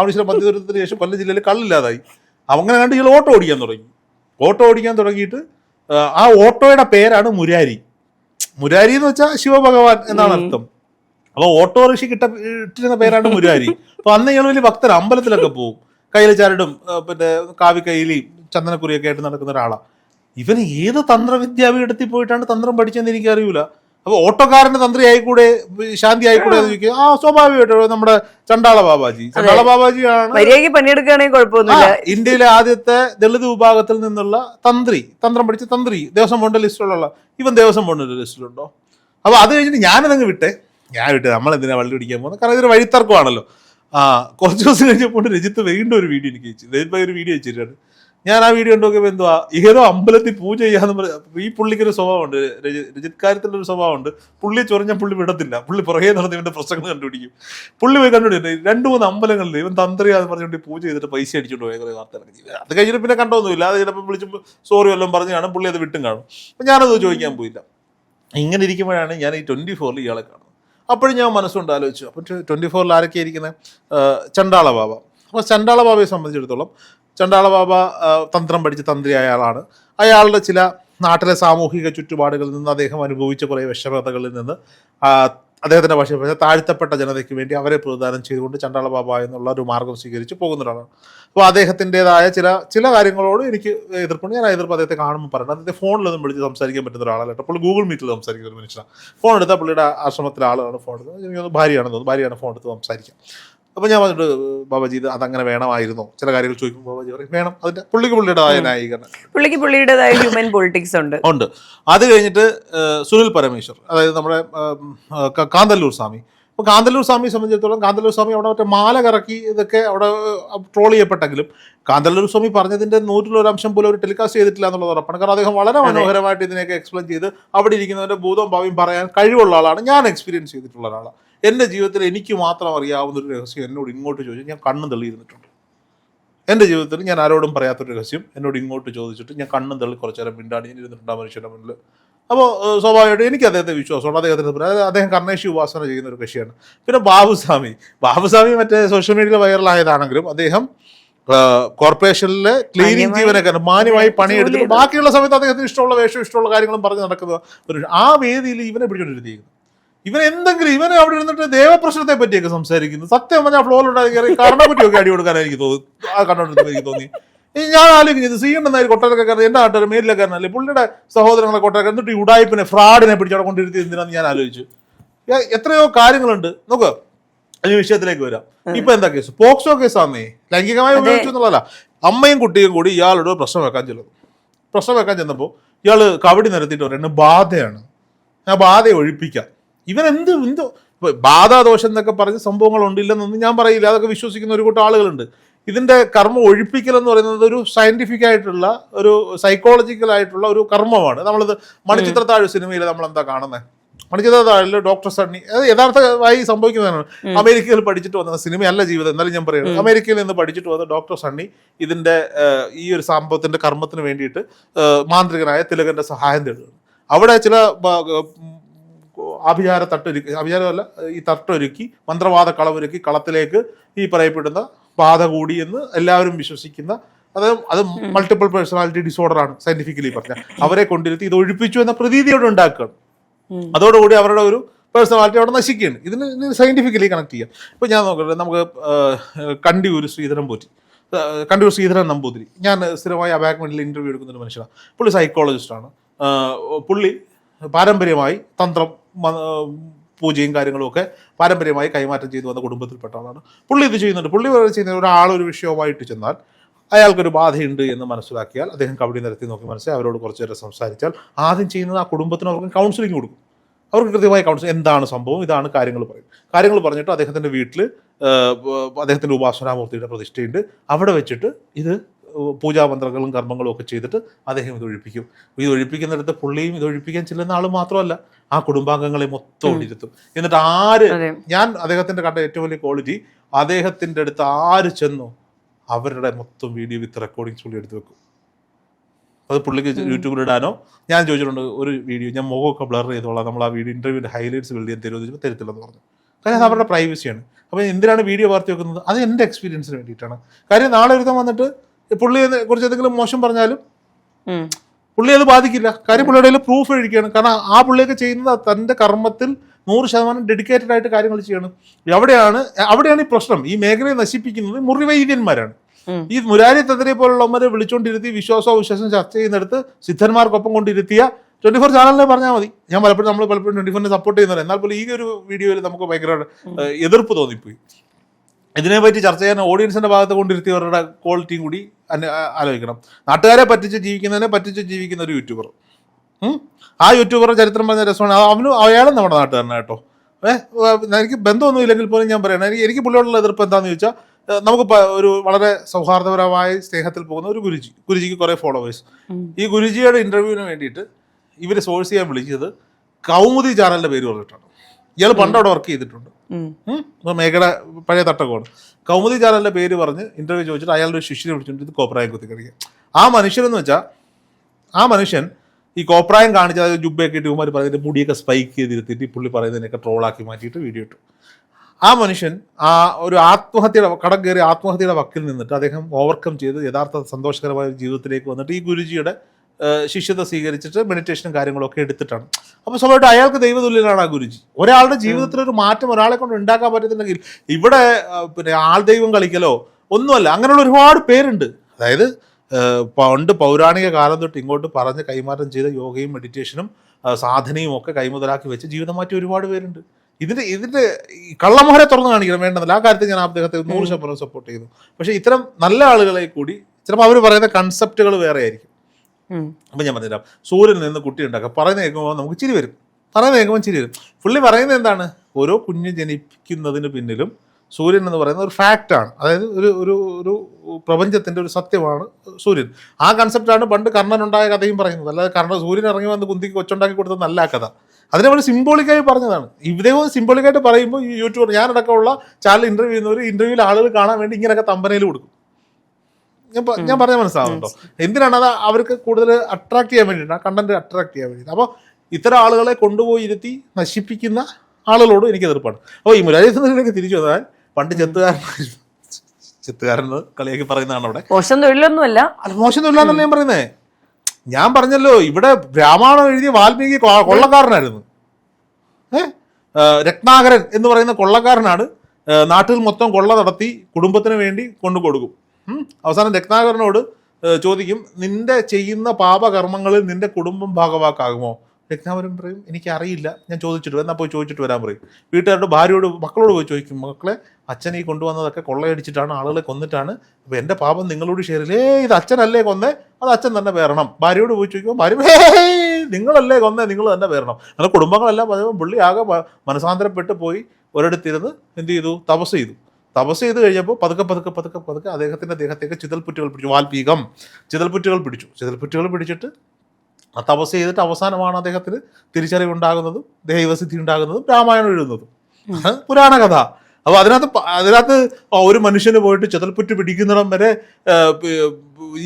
ആവശ്യം മധ്യദൂരത്തിന് ശേഷം കൊല്ലം ജില്ലയിൽ കള്ളില്ലാതായി അങ്ങനെ കണ്ട് ഇയാൾ ഓട്ടോ ഓടിക്കാൻ തുടങ്ങി. ഓട്ടോ ഓടിക്കാൻ തുടങ്ങിയിട്ട് ആ, ഓട്ടോയുടെ പേരാണ് മുരാരി. മുരാരി എന്ന് വെച്ചാൽ ശിവഭഗവാൻ എന്നാണ് അർത്ഥം. അപ്പോൾ ഓട്ടോറിക്ഷ കിട്ട ഇട്ടിരുന്ന പേരാണ് മുരാരി. അപ്പോൾ അന്ന് ഇയാൾ വലിയ ഭക്തർ അമ്പലത്തിലൊക്കെ പോകും കയ്യിൽ ചരടും പിന്നെ കാവി കൈലിയും ചന്ദനക്കുറിയൊക്കെ ആയിട്ട് നടക്കുന്ന ഒരാളാണ് ഇവന് ഏത് തന്ത്രവിദ്യാപീഠത്തിൽ പോയിട്ടാണ് തന്ത്രം പഠിച്ചതെന്ന് എനിക്ക് അറിയൂല അപ്പൊ ഓട്ടോക്കാരന്റെ തന്ത്രി ആയിക്കൂടെ ശാന്തി ആയിക്കൂടെ എന്ന് ചോദിക്കുക ആ സ്വാഭാവികമായിട്ടോ നമ്മുടെ ചണ്ടാള ബാബാജി. ചണ്ടാള ബാബാജിയാണ് മര്യാദയ്ക്ക് പണിയെടുക്കുകയാണെങ്കിൽ കുഴപ്പമൊന്നുമില്ല. ഇന്ത്യയിലെ ആദ്യത്തെ ദളിത് വിഭാഗത്തിൽ നിന്നുള്ള തന്ത്രി തന്ത്രം പഠിച്ച തന്ത്രി ദേവസ്വം ബോണ്ട് ലിസ്റ്റിലുള്ള ഇവൻ ദേവസ്വം ബോണ്ട് ലിസ്റ്റിലുണ്ടോ? അപ്പോൾ അത് കഴിഞ്ഞിട്ട് ഞാനതങ്ങ് വിട്ടെ. ഞാൻ വിട്ടെ. നമ്മൾ എന്തിനാ വള്ളി പിടിക്കാൻ പോകുന്നത്? കാരണം ഇതൊരു വഴിത്തർക്കമാണല്ലോ. ആ കുറച്ച് ദിവസം കഴിഞ്ഞപ്പോൾ രജിത്ത് വീണ്ടും ഒരു വീഡിയോ എനിക്ക് അയച്ചു. രജിത് ഭായി ഒരു വീഡിയോ അയച്ചിട്ടാണ് ഞാൻ ആ വീഡിയോ നോക്കിയപ്പോൾ എന്തുവാ? ഏതോ അമ്പലത്തിൽ പൂജ ചെയ്യാന്ന് പറഞ്ഞ ഈ പുള്ളിക്കൊരു സ്വഭാവമുണ്ട്. രജി- രജിത് കാര്യത്തിലൊരു സ്വഭാവമുണ്ട്. പുള്ളി ചൊറിഞ്ഞ പുള്ളി വിടത്തില്ല. പുള്ളി പുറകെ നടന്ന് ഇവന്റെ പ്രശ്നങ്ങൾ കണ്ടുപിടിക്കും. പുള്ളി പോയി കണ്ടുപിടിക്കും. രണ്ട് മൂന്ന് അമ്പലങ്ങളിൽ ഇവൻ തന്ത്രിയാന്ന് പറഞ്ഞുകൊണ്ട് പൂജ ചെയ്തിട്ട് പൈസ അടിച്ചുകൊണ്ട് പോയ വാർത്ത ഇറങ്ങി അത് കഴിഞ്ഞിട്ട് പിന്നെ കണ്ടൊന്നുമില്ല. അത് ചിലപ്പോൾ വിളിച്ച് സോറി വല്ലതും പറഞ്ഞു കാണും. പുള്ളി അത് വിട്ടും കാണും. അപ്പം ഞാനത് ചോദിക്കാൻ പോയില്ല. ഇങ്ങനെ ഇരിക്കുമ്പോഴാണ് ഞാൻ ഈ ട്വന്റി ഫോറിൽ ഇയാളെ കാണുന്നത്. അപ്പോഴും ഞാൻ മനസ്സുകൊണ്ട് ആലോചിച്ചു. അപ്പോൾ ട്വന്റി ഫോറിൽ ആരൊക്കെ ഇരിക്കുന്നത് ചണ്ടാള ബാബ. അപ്പോൾ ചണ്ടാള ബാബയെ സംബന്ധിച്ചിടത്തോളം ചണ്ടാള ബാബ തന്ത്രം പഠിച്ച് തന്ത്രിയായ ആളാണ് അയാളുടെ ചില നാട്ടിലെ സാമൂഹിക ചുറ്റുപാടുകളിൽ നിന്ന് അദ്ദേഹം അനുഭവിച്ച കുറേ വിഷമതകളിൽ നിന്ന് അദ്ദേഹത്തിന്റെ ഭാഷ പറഞ്ഞാൽ താഴ്ത്തപ്പെട്ട ജനതയ്ക്ക് വേണ്ടി അവരെ പ്രതിദാനം ചെയ്തുകൊണ്ട് ചണ്ടാള ബാബ എന്നുള്ള ഒരു മാർഗം സ്വീകരിച്ച് പോകുന്ന ഒരാളാണ്. അപ്പോൾ അദ്ദേഹത്തിന്റെതായ ചില ചില കാര്യങ്ങളോട് എനിക്ക് എതിർപ്പുണ്ട്. ഞാൻ എതിർപ്പ് അദ്ദേഹത്തെ കാണുമ്പോൾ പറയുന്നത് അദ്ദേഹത്തെ ഫോണിലൊന്നും വിളിച്ച് സംസാരിക്കാൻ പറ്റുന്ന ഒരാളല്ല അപ്പോൾ ഗൂഗിൾ മീറ്റിൽ സംസാരിക്കുന്ന ഒരു മനുഷ്യനാണ്. ഫോൺ എടുത്താൽ പുള്ളിയുടെ ആശ്രമത്തിലെ ആളാണ് ഫോൺ തോന്നുന്നു ഭാര്യയാണെന്ന് തോന്നുന്നു. ഭാര്യയാണ് ഫോൺ എടുത്ത് സംസാരിക്കാം അപ്പോൾ ഞാൻ പറഞ്ഞിട്ട് ബാബാജി ഇത് അതങ്ങനെ വേണമായിരുന്നു. ചില കാര്യങ്ങൾ ചോദിക്കുമ്പോൾ ബാബാജി പറയും വേണം. അതിന്റെ പുള്ളിക്ക് പുള്ളിയുടേതായ ന്യായീകരണം. പുള്ളിക്ക് പുള്ളിയുടേതായ ഹ്യൂമൻ പൊളിറ്റിക്സ് ഉണ്ട്. ഉണ്ട്. അത് കഴിഞ്ഞിട്ട് സുനിൽ പരമേശ്വർ അതായത് നമ്മുടെ കാന്തല്ലൂർ സ്വാമി. അപ്പോൾ കാന്തല്ലൂർ സ്വാമിയെ സംബന്ധിച്ചിടത്തോളം കാന്തല്ലൂർ സ്വാമി അവിടെ മറ്റേ മാല കറക്കി ഇതൊക്കെ അവിടെ ട്രോൾ ചെയ്യപ്പെട്ടെങ്കിലും കാന്തല്ലൂർ സ്വാമി പറഞ്ഞതിന്റെ നൂറ്റിലൊരു അംശം പോലും ഒരു ടെലികാസ്റ്റ് ചെയ്തിട്ടില്ല എന്നുള്ളത് ഉറപ്പാണ്. കാരണം അദ്ദേഹം വളരെ മനോഹരമായിട്ട് ഇതിനെയൊക്കെ എക്സ്പ്ലെയിൻ ചെയ്ത് അവിടെ ഇരിക്കുന്നവരുടെ ഭൂതവും ഭാവിയും പറയാൻ കഴിവുള്ള ആളാണ്. ഞാൻ എക്സ്പീരിയൻസ് ചെയ്തിട്ടുള്ള ഒരാളാണ്. എന്റെ ജീവിതത്തിൽ എനിക്ക് മാത്രം അറിയാവുന്ന ഒരു രഹസ്യം എന്നോട് ഇങ്ങോട്ട് ചോദിച്ചു. ഞാൻ കണ്ണും തള്ളിയിരുന്നിട്ടുണ്ട്. എന്റെ ജീവിതത്തിൽ ഞാൻ ആരോടും പറയാത്തൊരു രഹസ്യം എന്നോട് ഇങ്ങോട്ട് ചോദിച്ചിട്ട് ഞാൻ കണ്ണും തള്ളി കുറച്ച് നേരം മിണ്ടാടി ഞാൻ ഇരുന്നിട്ടുണ്ട് ആ മനുഷ്യന്റെ മുന്നിൽ. അപ്പോൾ സ്വാഭാവികമായിട്ടും എനിക്ക് അദ്ദേഹത്തെ വിശ്വാസമുണ്ട്. അദ്ദേഹത്തിന് അദ്ദേഹം കർണേശി ഉപാസന ചെയ്യുന്ന ഒരു കക്ഷിയാണ്. പിന്നെ ബാബുസ്വാമി. ബാബുസ്വാമി മറ്റേ സോഷ്യൽ മീഡിയയിൽ വൈറലായതാണെങ്കിലും അദ്ദേഹം കോർപ്പറേഷനിലെ ക്ലീനിങ് ജീവനക്കാരൻ മാന്യമായി പണിയെടുത്തിട്ട് ബാക്കിയുള്ള സമയത്ത് അദ്ദേഹത്തിന് ഇഷ്ടമുള്ള വേഷം ഇഷ്ടമുള്ള കാര്യങ്ങളും പറഞ്ഞ് നടക്കുന്ന ഒരു ആ വേദിയിൽ ഇവനെ പിടിച്ചോണ്ടിരുത്തിയിരിക്കുന്നു ഇവൻ എന്തെങ്കിലും ഇവൻ അവിടെ ഇരുന്നിട്ട് ദേവപ്രശ്നത്തെ പറ്റിയൊക്കെ സംസാരിക്കുന്നു. സത്യം പറഞ്ഞാൽ ഉണ്ടായി കയറി കർണ പറ്റിയൊക്കെ അടി കൊടുക്കാൻ എനിക്ക് തോന്നി. ആ കണ്ടോണ്ടിരുന്നപ്പോൾ എനിക്ക് തോന്നി. ഇനി ഞാൻ ആലോചിക്കുന്നത് സീണ്ടെന്ന എണ്ണ കൊട്ടാരക്കാരൻ എന്റെ നാട്ടുകാർ മേലിലക്കാരനല്ലേ പുള്ളിയുടെ സഹോദരങ്ങളെ കൊട്ടാരക്കാരൻ എന്നിട്ട് ഈ ഉടായ്പിനെ ഫ്രാഡിനെ പിടിച്ചവിടെ കൊണ്ടിരുത്തി എന്തിനാന്ന് ഞാൻ ആലോചിച്ചു. എത്രയോ കാര്യങ്ങളുണ്ട്. നോക്ക് ഈ വിഷയത്തിലേക്ക് വരാം. ഇപ്പൊ എന്താ കേസ്? പോക്സോ കേസാന്നേ. ലൈംഗികമായി ഉപയോഗിച്ചു എന്നുള്ളതല്ല അമ്മയും കുട്ടിയും കൂടി ഇയാളോട് പ്രശ്നം വെക്കാൻ ചെല്ലുന്നു. പ്രശ്നം വെക്കാൻ ചെന്നപ്പോൾ ഇയാൾ കവടി നിരത്തിയിട്ട് പറയുന്നത് ബാധയാണ്. ഞാൻ ബാധയെ ഒഴിപ്പിക്കാം. ഇവൻ എന്ത് എന്തോ ബാധാദോഷം എന്നൊക്കെ പറഞ്ഞ് സംഭവങ്ങൾ ഉണ്ടില്ലെന്നൊന്നും ഞാൻ പറയില്ല. അതൊക്കെ വിശ്വസിക്കുന്ന ഒരു കൂട്ടം ആളുകളുണ്ട്. ഇതിന്റെ കർമ്മം ഒഴിപ്പിക്കൽ എന്ന് പറയുന്നത് ഒരു സയന്റിഫിക് ആയിട്ടുള്ള ഒരു സൈക്കോളജിക്കൽ ആയിട്ടുള്ള ഒരു കർമ്മമാണ്. നമ്മളിത് മണിച്ചിത്രത്താഴ് സിനിമയിൽ നമ്മൾ എന്താ കാണുന്നത് മണിച്ചിത്രത്താഴിൽ ഡോക്ടർ സണ്ണി അത് യഥാർത്ഥമായി സംഭവിക്കുന്നതാണ്. അമേരിക്കയിൽ പഠിച്ചിട്ട് വന്ന സിനിമയല്ല ജീവിതം എന്നാലും ഞാൻ പറയുന്നത് അമേരിക്കയിൽ നിന്ന് പഠിച്ചിട്ട് വന്ന ഡോക്ടർ സണ്ണി ഇതിന്റെ ഈ ഒരു സംഭവത്തിന്റെ കർമ്മത്തിന് വേണ്ടിയിട്ട് മാന്ത്രികനായ തിലകന്റെ സഹായം തേടുകയാണ്. അവിടെ ചില ആഭിചാര തട്ടൊരുക്കി ആഭിചാരമല്ല ഈ തട്ടൊരുക്കി മന്ത്രവാദ കളമൊരുക്കി കളത്തിലേക്ക് ഈ പറയപ്പെടുന്ന ബാധ കൂടി എന്ന് എല്ലാവരും വിശ്വസിക്കുന്ന അത് അത് മൾട്ടിപ്പിൾ പേഴ്സണാലിറ്റി ഡിസോർഡർ ആണ് സയന്റിഫിക്കലി പറഞ്ഞ. അവരെ കൊണ്ടിരുത്തി ഇത് ഒഴിപ്പിച്ചു എന്ന പ്രതീതിയോട് ഉണ്ടാക്കുകയാണ്. അതോടുകൂടി അവരുടെ ഒരു പേഴ്സണാലിറ്റി അവിടെ നശിക്കുകയാണ്. ഇതിന് സയന്റിഫിക്കലി കണക്ട് ചെയ്യാം. ഇപ്പൊ ഞാൻ നോക്കട്ടെ നമുക്ക് കണ്ടിയൂർ ശ്രീധരൻ പോറ്റി. കണ്ടിയൂർ ശ്രീധരൻ നമ്പൂതിരി. ഞാൻ സ്ഥിരമായി അബാക്മെന്റിൽ ഇന്റർവ്യൂ എടുക്കുന്ന ഒരു മനുഷ്യനാണ്. പുള്ളി സൈക്കോളജിസ്റ്റാണ് പുള്ളി പാരമ്പര്യമായി തന്ത്രം പൂജയും കാര്യങ്ങളും ഒക്കെ പാരമ്പര്യമായി കൈമാറ്റം ചെയ്തു വന്ന കുടുംബത്തിൽപ്പെട്ട ആളാണ്. പുള്ളി ഇത് ചെയ്യുന്നുണ്ട്. പുള്ളി ചെയ്യുന്ന ഒരാളൊരു ഒരു വിഷയവുമായിട്ട് ചെന്നാൽ അയാൾക്കൊരു ബാധയുണ്ട് എന്ന് മനസ്സിലാക്കിയാൽ അദ്ദേഹം കബഡി നിരത്തി നോക്കി മനസ്സിലായി. അവരോട് കുറച്ച് നേരം സംസാരിച്ചാൽ ആദ്യം ചെയ്യുന്നത് ആ കുടുംബത്തിന് അവർക്ക് കൗൺസിലിംഗ് കൊടുക്കും. അവർക്ക് കൃത്യമായി കൗൺസിൽ എന്താണ് സംഭവം? ഇതാണ് കാര്യങ്ങൾ പറയും. കാര്യങ്ങൾ പറഞ്ഞിട്ട് അദ്ദേഹത്തിന്റെ വീട്ടിൽ അദ്ദേഹത്തിന്റെ ഉപാസനാമൂർത്തിയുടെ പ്രതിഷ്ഠയുണ്ട്. അവിടെ വെച്ചിട്ട് ഇത് പൂജാമന്ത്രങ്ങളും കർമ്മങ്ങളും ഒക്കെ ചെയ്തിട്ട് അദ്ദേഹം ഇത് ഒഴിപ്പിക്കും. ഇത് ഒഴിപ്പിക്കുന്നിടത്ത് പുള്ളിയും ഇത് ഒഴിപ്പിക്കാൻ ചെല്ലുന്ന ആൾ മാത്രമല്ല ആ കുടുംബാംഗങ്ങളെ മൊത്തം ഒഴിരുത്തും എന്നിട്ട് ആര് ഞാൻ അദ്ദേഹത്തിന്റെ കണ്ട ഏറ്റവും വലിയ ക്വാളിറ്റി അദ്ദേഹത്തിന്റെ അടുത്ത് ആര് ചെന്നു അവരുടെ മൊത്തം വീഡിയോ വിത്ത് റെക്കോർഡിങ്സ് പുള്ളി എടുത്ത് വെക്കും. അത് പുള്ളിക്ക് യൂട്യൂബിൽ ഇടാനോ? ഞാൻ ചോദിച്ചിട്ടുണ്ട് ഒരു വീഡിയോ ഞാൻ മുഖമൊക്കെ ബ്ലർ ചെയ്തോളാം നമ്മൾ ആ വീഡിയോ ഇന്റർവ്യൂവിന്റെ ഹൈലൈറ്റ്സ് ബിൽഡ് ചെയ്യാൻ തരുമോ എന്ന് ചോദിച്ചപ്പോൾ തരത്തില്ലെന്ന് പറഞ്ഞു. കാര്യം അത് അവരുടെ പ്രൈവസിയാണ് അപ്പോൾ എന്തിനാണ് വീഡിയോ വാർത്ത വെക്കുന്നത്? അത് എന്റെ എക്സ്പീരിയൻസിന് വേണ്ടിയിട്ടാണ്. കാര്യം നാളെ ഒരുത്തം വന്നിട്ട് പുള്ളിയെ കുറിച്ച് എന്തെങ്കിലും മോശം പറഞ്ഞാലും. പുള്ളി അത് ബാധിക്കില്ല. കാര്യം പുള്ളിയുടെ കയ്യിൽ പ്രൂഫ് കഴിക്കുകയാണ് കാരണം ആ പുള്ളിയൊക്കെ ചെയ്യുന്നത് തന്റെ കർമ്മത്തിൽ നൂറ് ശതമാനം ഡെഡിക്കേറ്റഡ് ആയിട്ട് കാര്യങ്ങൾ ചെയ്യണം. എവിടെയാണ് അവിടെയാണ് ഈ പ്രശ്നം. ഈ മേഖലയെ നശിപ്പിക്കുന്നത് മുറിവൈദ്യന്മാരാണ്. ഈ മുരാരി തന്ത്രി പോലുള്ളവരെ വിളിച്ചുകൊണ്ടിരുത്തി വിശ്വാസോ വിശ്വാസം ചർച്ച ചെയ്യുന്നിടത്ത് സിദ്ധന്മാർക്കൊപ്പം കൊണ്ടിരുത്തിയ ട്വന്റി ഫോർ ചാനലിനെ പറഞ്ഞാൽ മതി. ഞാൻ പലപ്പോഴും നമ്മൾ പലപ്പോഴും ട്വന്റി ഫോറിനെ സപ്പോർട്ട് ചെയ്യുന്നില്ല എന്നാൽ പോലും ഈ ഒരു വീഡിയോയിൽ നമുക്ക് ഭയങ്കര എതിർപ്പ് തോന്നിപ്പോയി. ഇതിനെപ്പറ്റി ചർച്ച ചെയ്യാൻ ഓഡിയൻസിന്റെ ഭാഗത്ത് കൊണ്ടിരുത്തിയവരുടെ ക്വാളിറ്റിയും കൂടി അന് ആലോചിക്കണം. നാട്ടുകാരെ പറ്റിച്ച് ജീവിക്കുന്നതിനെ പറ്റിച്ച് ജീവിക്കുന്ന ഒരു യൂട്യൂബർ ആ യൂട്യൂബറുടെ ചരിത്രം പറഞ്ഞ രസമാണ്. അവന് അയാളും നമ്മുടെ നാട്ടുകാരനാണ് കേട്ടോ. ഏഹ് എനിക്ക് ബന്ധമൊന്നും ഇല്ലെങ്കിൽ പോലും ഞാൻ പറയണം. എനിക്ക് എനിക്ക് പുള്ളിയോടുള്ള എതിർപ്പ് എന്താണെന്ന് ചോദിച്ചാൽ നമുക്ക് ഒരു വളരെ സൗഹാർദ്ദപരമായ സ്നേഹത്തിൽ പോകുന്ന ഒരു ഗുരുജി. ഗുരുജിക്ക് കുറേ ഫോളോവേഴ്സ് ഈ ഗുരുജിയുടെ ഇന്റർവ്യൂവിന് വേണ്ടിയിട്ട് ഇവർ സോഴ്സ് ചെയ്യാൻ വിളിച്ചത് കൗമുദി ചാനലിന്റെ പേര് പറഞ്ഞിട്ടാണ്. ഇയാൾ പണ്ട് അവിടെ വർക്ക് ചെയ്തിട്ടുണ്ട്. ഇപ്പൊ മേഘയുടെ പഴയ തട്ടകമാണ്. കൗമുദി ചാനലിന്റെ പേര് പറഞ്ഞ് ഇന്റർവ്യൂ ചോദിച്ചിട്ട് അയാളുടെ ശിഷ്യനെ വിളിച്ചിട്ട് കോപ്രായം കുത്തി കളിക്കുക ആ മനുഷ്യനെന്ന് വെച്ചാൽ ആ മനുഷ്യൻ ഈ കോപ്രായം കാണിച്ച ജുബയൊക്കെ ഇട്ട് ഇവന്മാർ പറയുന്നത് മുടിയൊക്കെ സ്പൈക്ക് ചെയ്തിരുത്തിയിട്ട് ഈ പുള്ളി പറയുന്നതിനൊക്കെ ട്രോളാക്കി മാറ്റിയിട്ട് വീഡിയോ ഇട്ടു. ആ മനുഷ്യൻ ആ ഒരു ആത്മഹത്യയുടെ കടം കയറി ആത്മഹത്യയുടെ വക്കിൽ നിന്നിട്ട് അദ്ദേഹം ഓവർകം ചെയ്ത് യഥാർത്ഥ സന്തോഷകരമായ ജീവിതത്തിലേക്ക് വന്നിട്ട് ഈ ഗുരുജിയുടെ ശിഷ്യത സ്വീകരിച്ചിട്ട് മെഡിറ്റേഷനും കാര്യങ്ങളൊക്കെ എടുത്തിട്ടാണ്. അപ്പോൾ സ്വാഭാവികമായിട്ട് അയാൾക്ക് ദൈവതുല്യനാണ് ആ ഗുരുജി. ഒരാളുടെ ജീവിതത്തിൽ ഒരു മാറ്റം ഒരാളെ കൊണ്ട് ഉണ്ടാക്കാൻ പറ്റുന്നുണ്ടെങ്കിൽ ഇവിടെ പിന്നെ ആൾ ദൈവം കളിക്കലോ ഒന്നുമല്ല. അങ്ങനെയുള്ള ഒരുപാട് പേരുണ്ട്. അതായത് പണ്ട് പൗരാണിക കാലം തൊട്ട് ഇങ്ങോട്ട് പറഞ്ഞ് കൈമാറ്റം ചെയ്ത യോഗയും മെഡിറ്റേഷനും സാധനയും ഒക്കെ കൈമുതലാക്കി വെച്ച് ജീവിതം മാറ്റി ഒരുപാട് പേരുണ്ട്. ഇതിന്റെ ഇതിന്റെ കള്ളമോഹരെ തുറന്നു കാണിക്കണം. വേണ്ടതല്ല ആ കാര്യത്തിൽ ഞാൻ അദ്ദേഹത്തെ നൂറ് ശതമാനം സപ്പോർട്ട് ചെയ്യുന്നു. പക്ഷേ ഇത്തരം നല്ല ആളുകളെ കൂടി ചിലപ്പോൾ അവർ പറയുന്ന കൺസെപ്റ്റുകൾ വേറെ ആയിരിക്കും. അപ്പം ഞാൻ പറഞ്ഞുതരാം. സൂര്യനിൽ നിന്ന് കുട്ടി ഉണ്ടാക്കുക. പറയുന്ന കേൾക്കുമ്പോൾ നമുക്ക് ചിരി വരും. പറയുന്ന കേൾക്കുമ്പോൾ ചിരി വരും. പുള്ളി പറയുന്നത് എന്താണ്? ഓരോ കുഞ്ഞ് ജനിപ്പിക്കുന്നതിന് പിന്നിലും സൂര്യൻ എന്ന് പറയുന്ന ഒരു ഫാക്റ്റാണ് അതായത് ഒരു ഒരു ഒരു പ്രപഞ്ചത്തിന്റെ ഒരു സത്യമാണ് സൂര്യൻ. ആ കൺസെപ്റ്റാണ് പണ്ട് കർണൻ ഉണ്ടായ കഥയും പറയുന്നത്. അല്ലാതെ കർണ സൂര്യൻ ഇറങ്ങി വന്ന് കുന്തിക്ക് കൊച്ചുണ്ടാക്കി കൊടുത്തത് നല്ല കഥ. അതിനെ അവർ സിംബോളിക്കായി പറഞ്ഞതാണ്. ഇദ്ദേഹം സിംബോളിക്കായിട്ട് പറയുമ്പോൾ ഈ യൂട്യൂബർ ഞാനടക്കമുള്ള ചാനൽ ഇന്റർവ്യൂ ചെയ്യുന്നവർ ഇന്റർവ്യൂവിൽ ആളുകൾ കാണാൻ വേണ്ടി ഇങ്ങനെയൊക്കെ തമ്പനയിൽ കൊടുക്കും. ഞാൻ ഞാൻ പറഞ്ഞ മനസ്സിലാവുന്നുണ്ടോ? എന്തിനാണ് അത് അവർക്ക് കൂടുതൽ അട്രാക്ട് ചെയ്യാൻ വേണ്ടിയിട്ട് ആ കണ്ടന്റ് അട്രാക്ട് ചെയ്യാൻ വേണ്ടിയിട്ട്? അപ്പോൾ ഇത്തരം ആളുകളെ കൊണ്ടുപോയി ഇരുത്തി നശിപ്പിക്കുന്ന ആളുകളോട് എനിക്ക് എതിർപ്പാണ്. അപ്പോൾ ഈ മുരാരിലേക്ക് തിരിച്ചു വന്നാൽ പണ്ട് ചെത്തുകാരനായിരുന്നു ചെത്തുകാരൻ കളിയാക്കി പറയുന്നതാണ് അവിടെ. മോശം തൊഴിലൊന്നുമല്ല. മോശം തൊഴിലാണെന്നല്ല ഞാൻ പറയുന്നത് ഞാൻ പറഞ്ഞല്ലോ ഇവിടെ രാമായണം എഴുതിയ വാൽമീകി കൊള്ളക്കാരനായിരുന്നു. ഏഹ് രത്നാകരൻ എന്ന് പറയുന്ന കൊള്ളക്കാരനാണ് നാട്ടിൽ മൊത്തം കൊള്ള നടത്തി കുടുംബത്തിന് വേണ്ടി കൊണ്ടു കൊടുക്കും. അവസാനം രത്നാകരനോട് ചോദിക്കും നിന്റെ ചെയ്യുന്ന പാപകർമ്മങ്ങളിൽ നിന്റെ കുടുംബം ഭാഗവാക്കാകുമോ? രത്നാകരൻ പറയും എനിക്കറിയില്ല ഞാൻ ചോദിച്ചിട്ട് എന്നാൽ പോയി ചോദിച്ചിട്ട് വരാൻ പറയും. വീട്ടുകാരുടെ ഭാര്യയോട് മക്കളോട് പോയി ചോദിക്കും മക്കളെ അച്ഛൻ ഈ കൊണ്ടുവന്നതൊക്കെ കൊള്ളയടിച്ചിട്ടാണ് ആളുകളെ കൊന്നിട്ടാണ് അപ്പോൾ എന്റെ പാപം നിങ്ങളോട് ഷെയർ ഇത് അച്ഛനല്ലേ കൊന്നേ? അത് അച്ഛൻ തന്നെ പേരണം ഭാര്യയോട് പോയി ചോദിക്കുമ്പോൾ ഭാര്യ "ഹേയ്, നിങ്ങളല്ലേ കൊന്നേ? നിങ്ങൾ തന്നെ പേരണം അങ്ങനെ കുടുംബങ്ങളെല്ലാം പറയുമ്പോൾ പുള്ളി ആകെ മനസാന്തരപ്പെട്ട് പോയി ഒരിടത്തിരുന്ന് എന്ത് ചെയ്തു? തപസ് ചെയ്തു. തപസ് ചെയ്ത് കഴിഞ്ഞപ്പോൾ പതുക്കെ പതുക്കെ പതുക്കെ പതുക്കെ അദ്ദേഹത്തിന്റെ ദേഹത്തേക്ക് ചിതൽപുറ്റുകൾ പിടിച്ചു. വാൽപീകം. ചിതൽപുറ്റുകൾ പിടിച്ചു. ചിതൽപുറ്റുകൾ പിടിച്ചിട്ട് ആ തപസ് ചെയ്തിട്ട് അവസാനമാണ് അദ്ദേഹത്തിന് തിരിച്ചറിവുണ്ടാകുന്നതും ദൈവസിദ്ധി ഉണ്ടാകുന്നതും രാമായണം എഴുതുന്നതും. പുരാണ കഥ. അപ്പോൾ അതിനകത്ത് അതിനകത്ത് ഒരു മനുഷ്യന് പോയിട്ട് ചിതൽപ്പുറ്റ് പിടിക്കുന്നിടം വരെ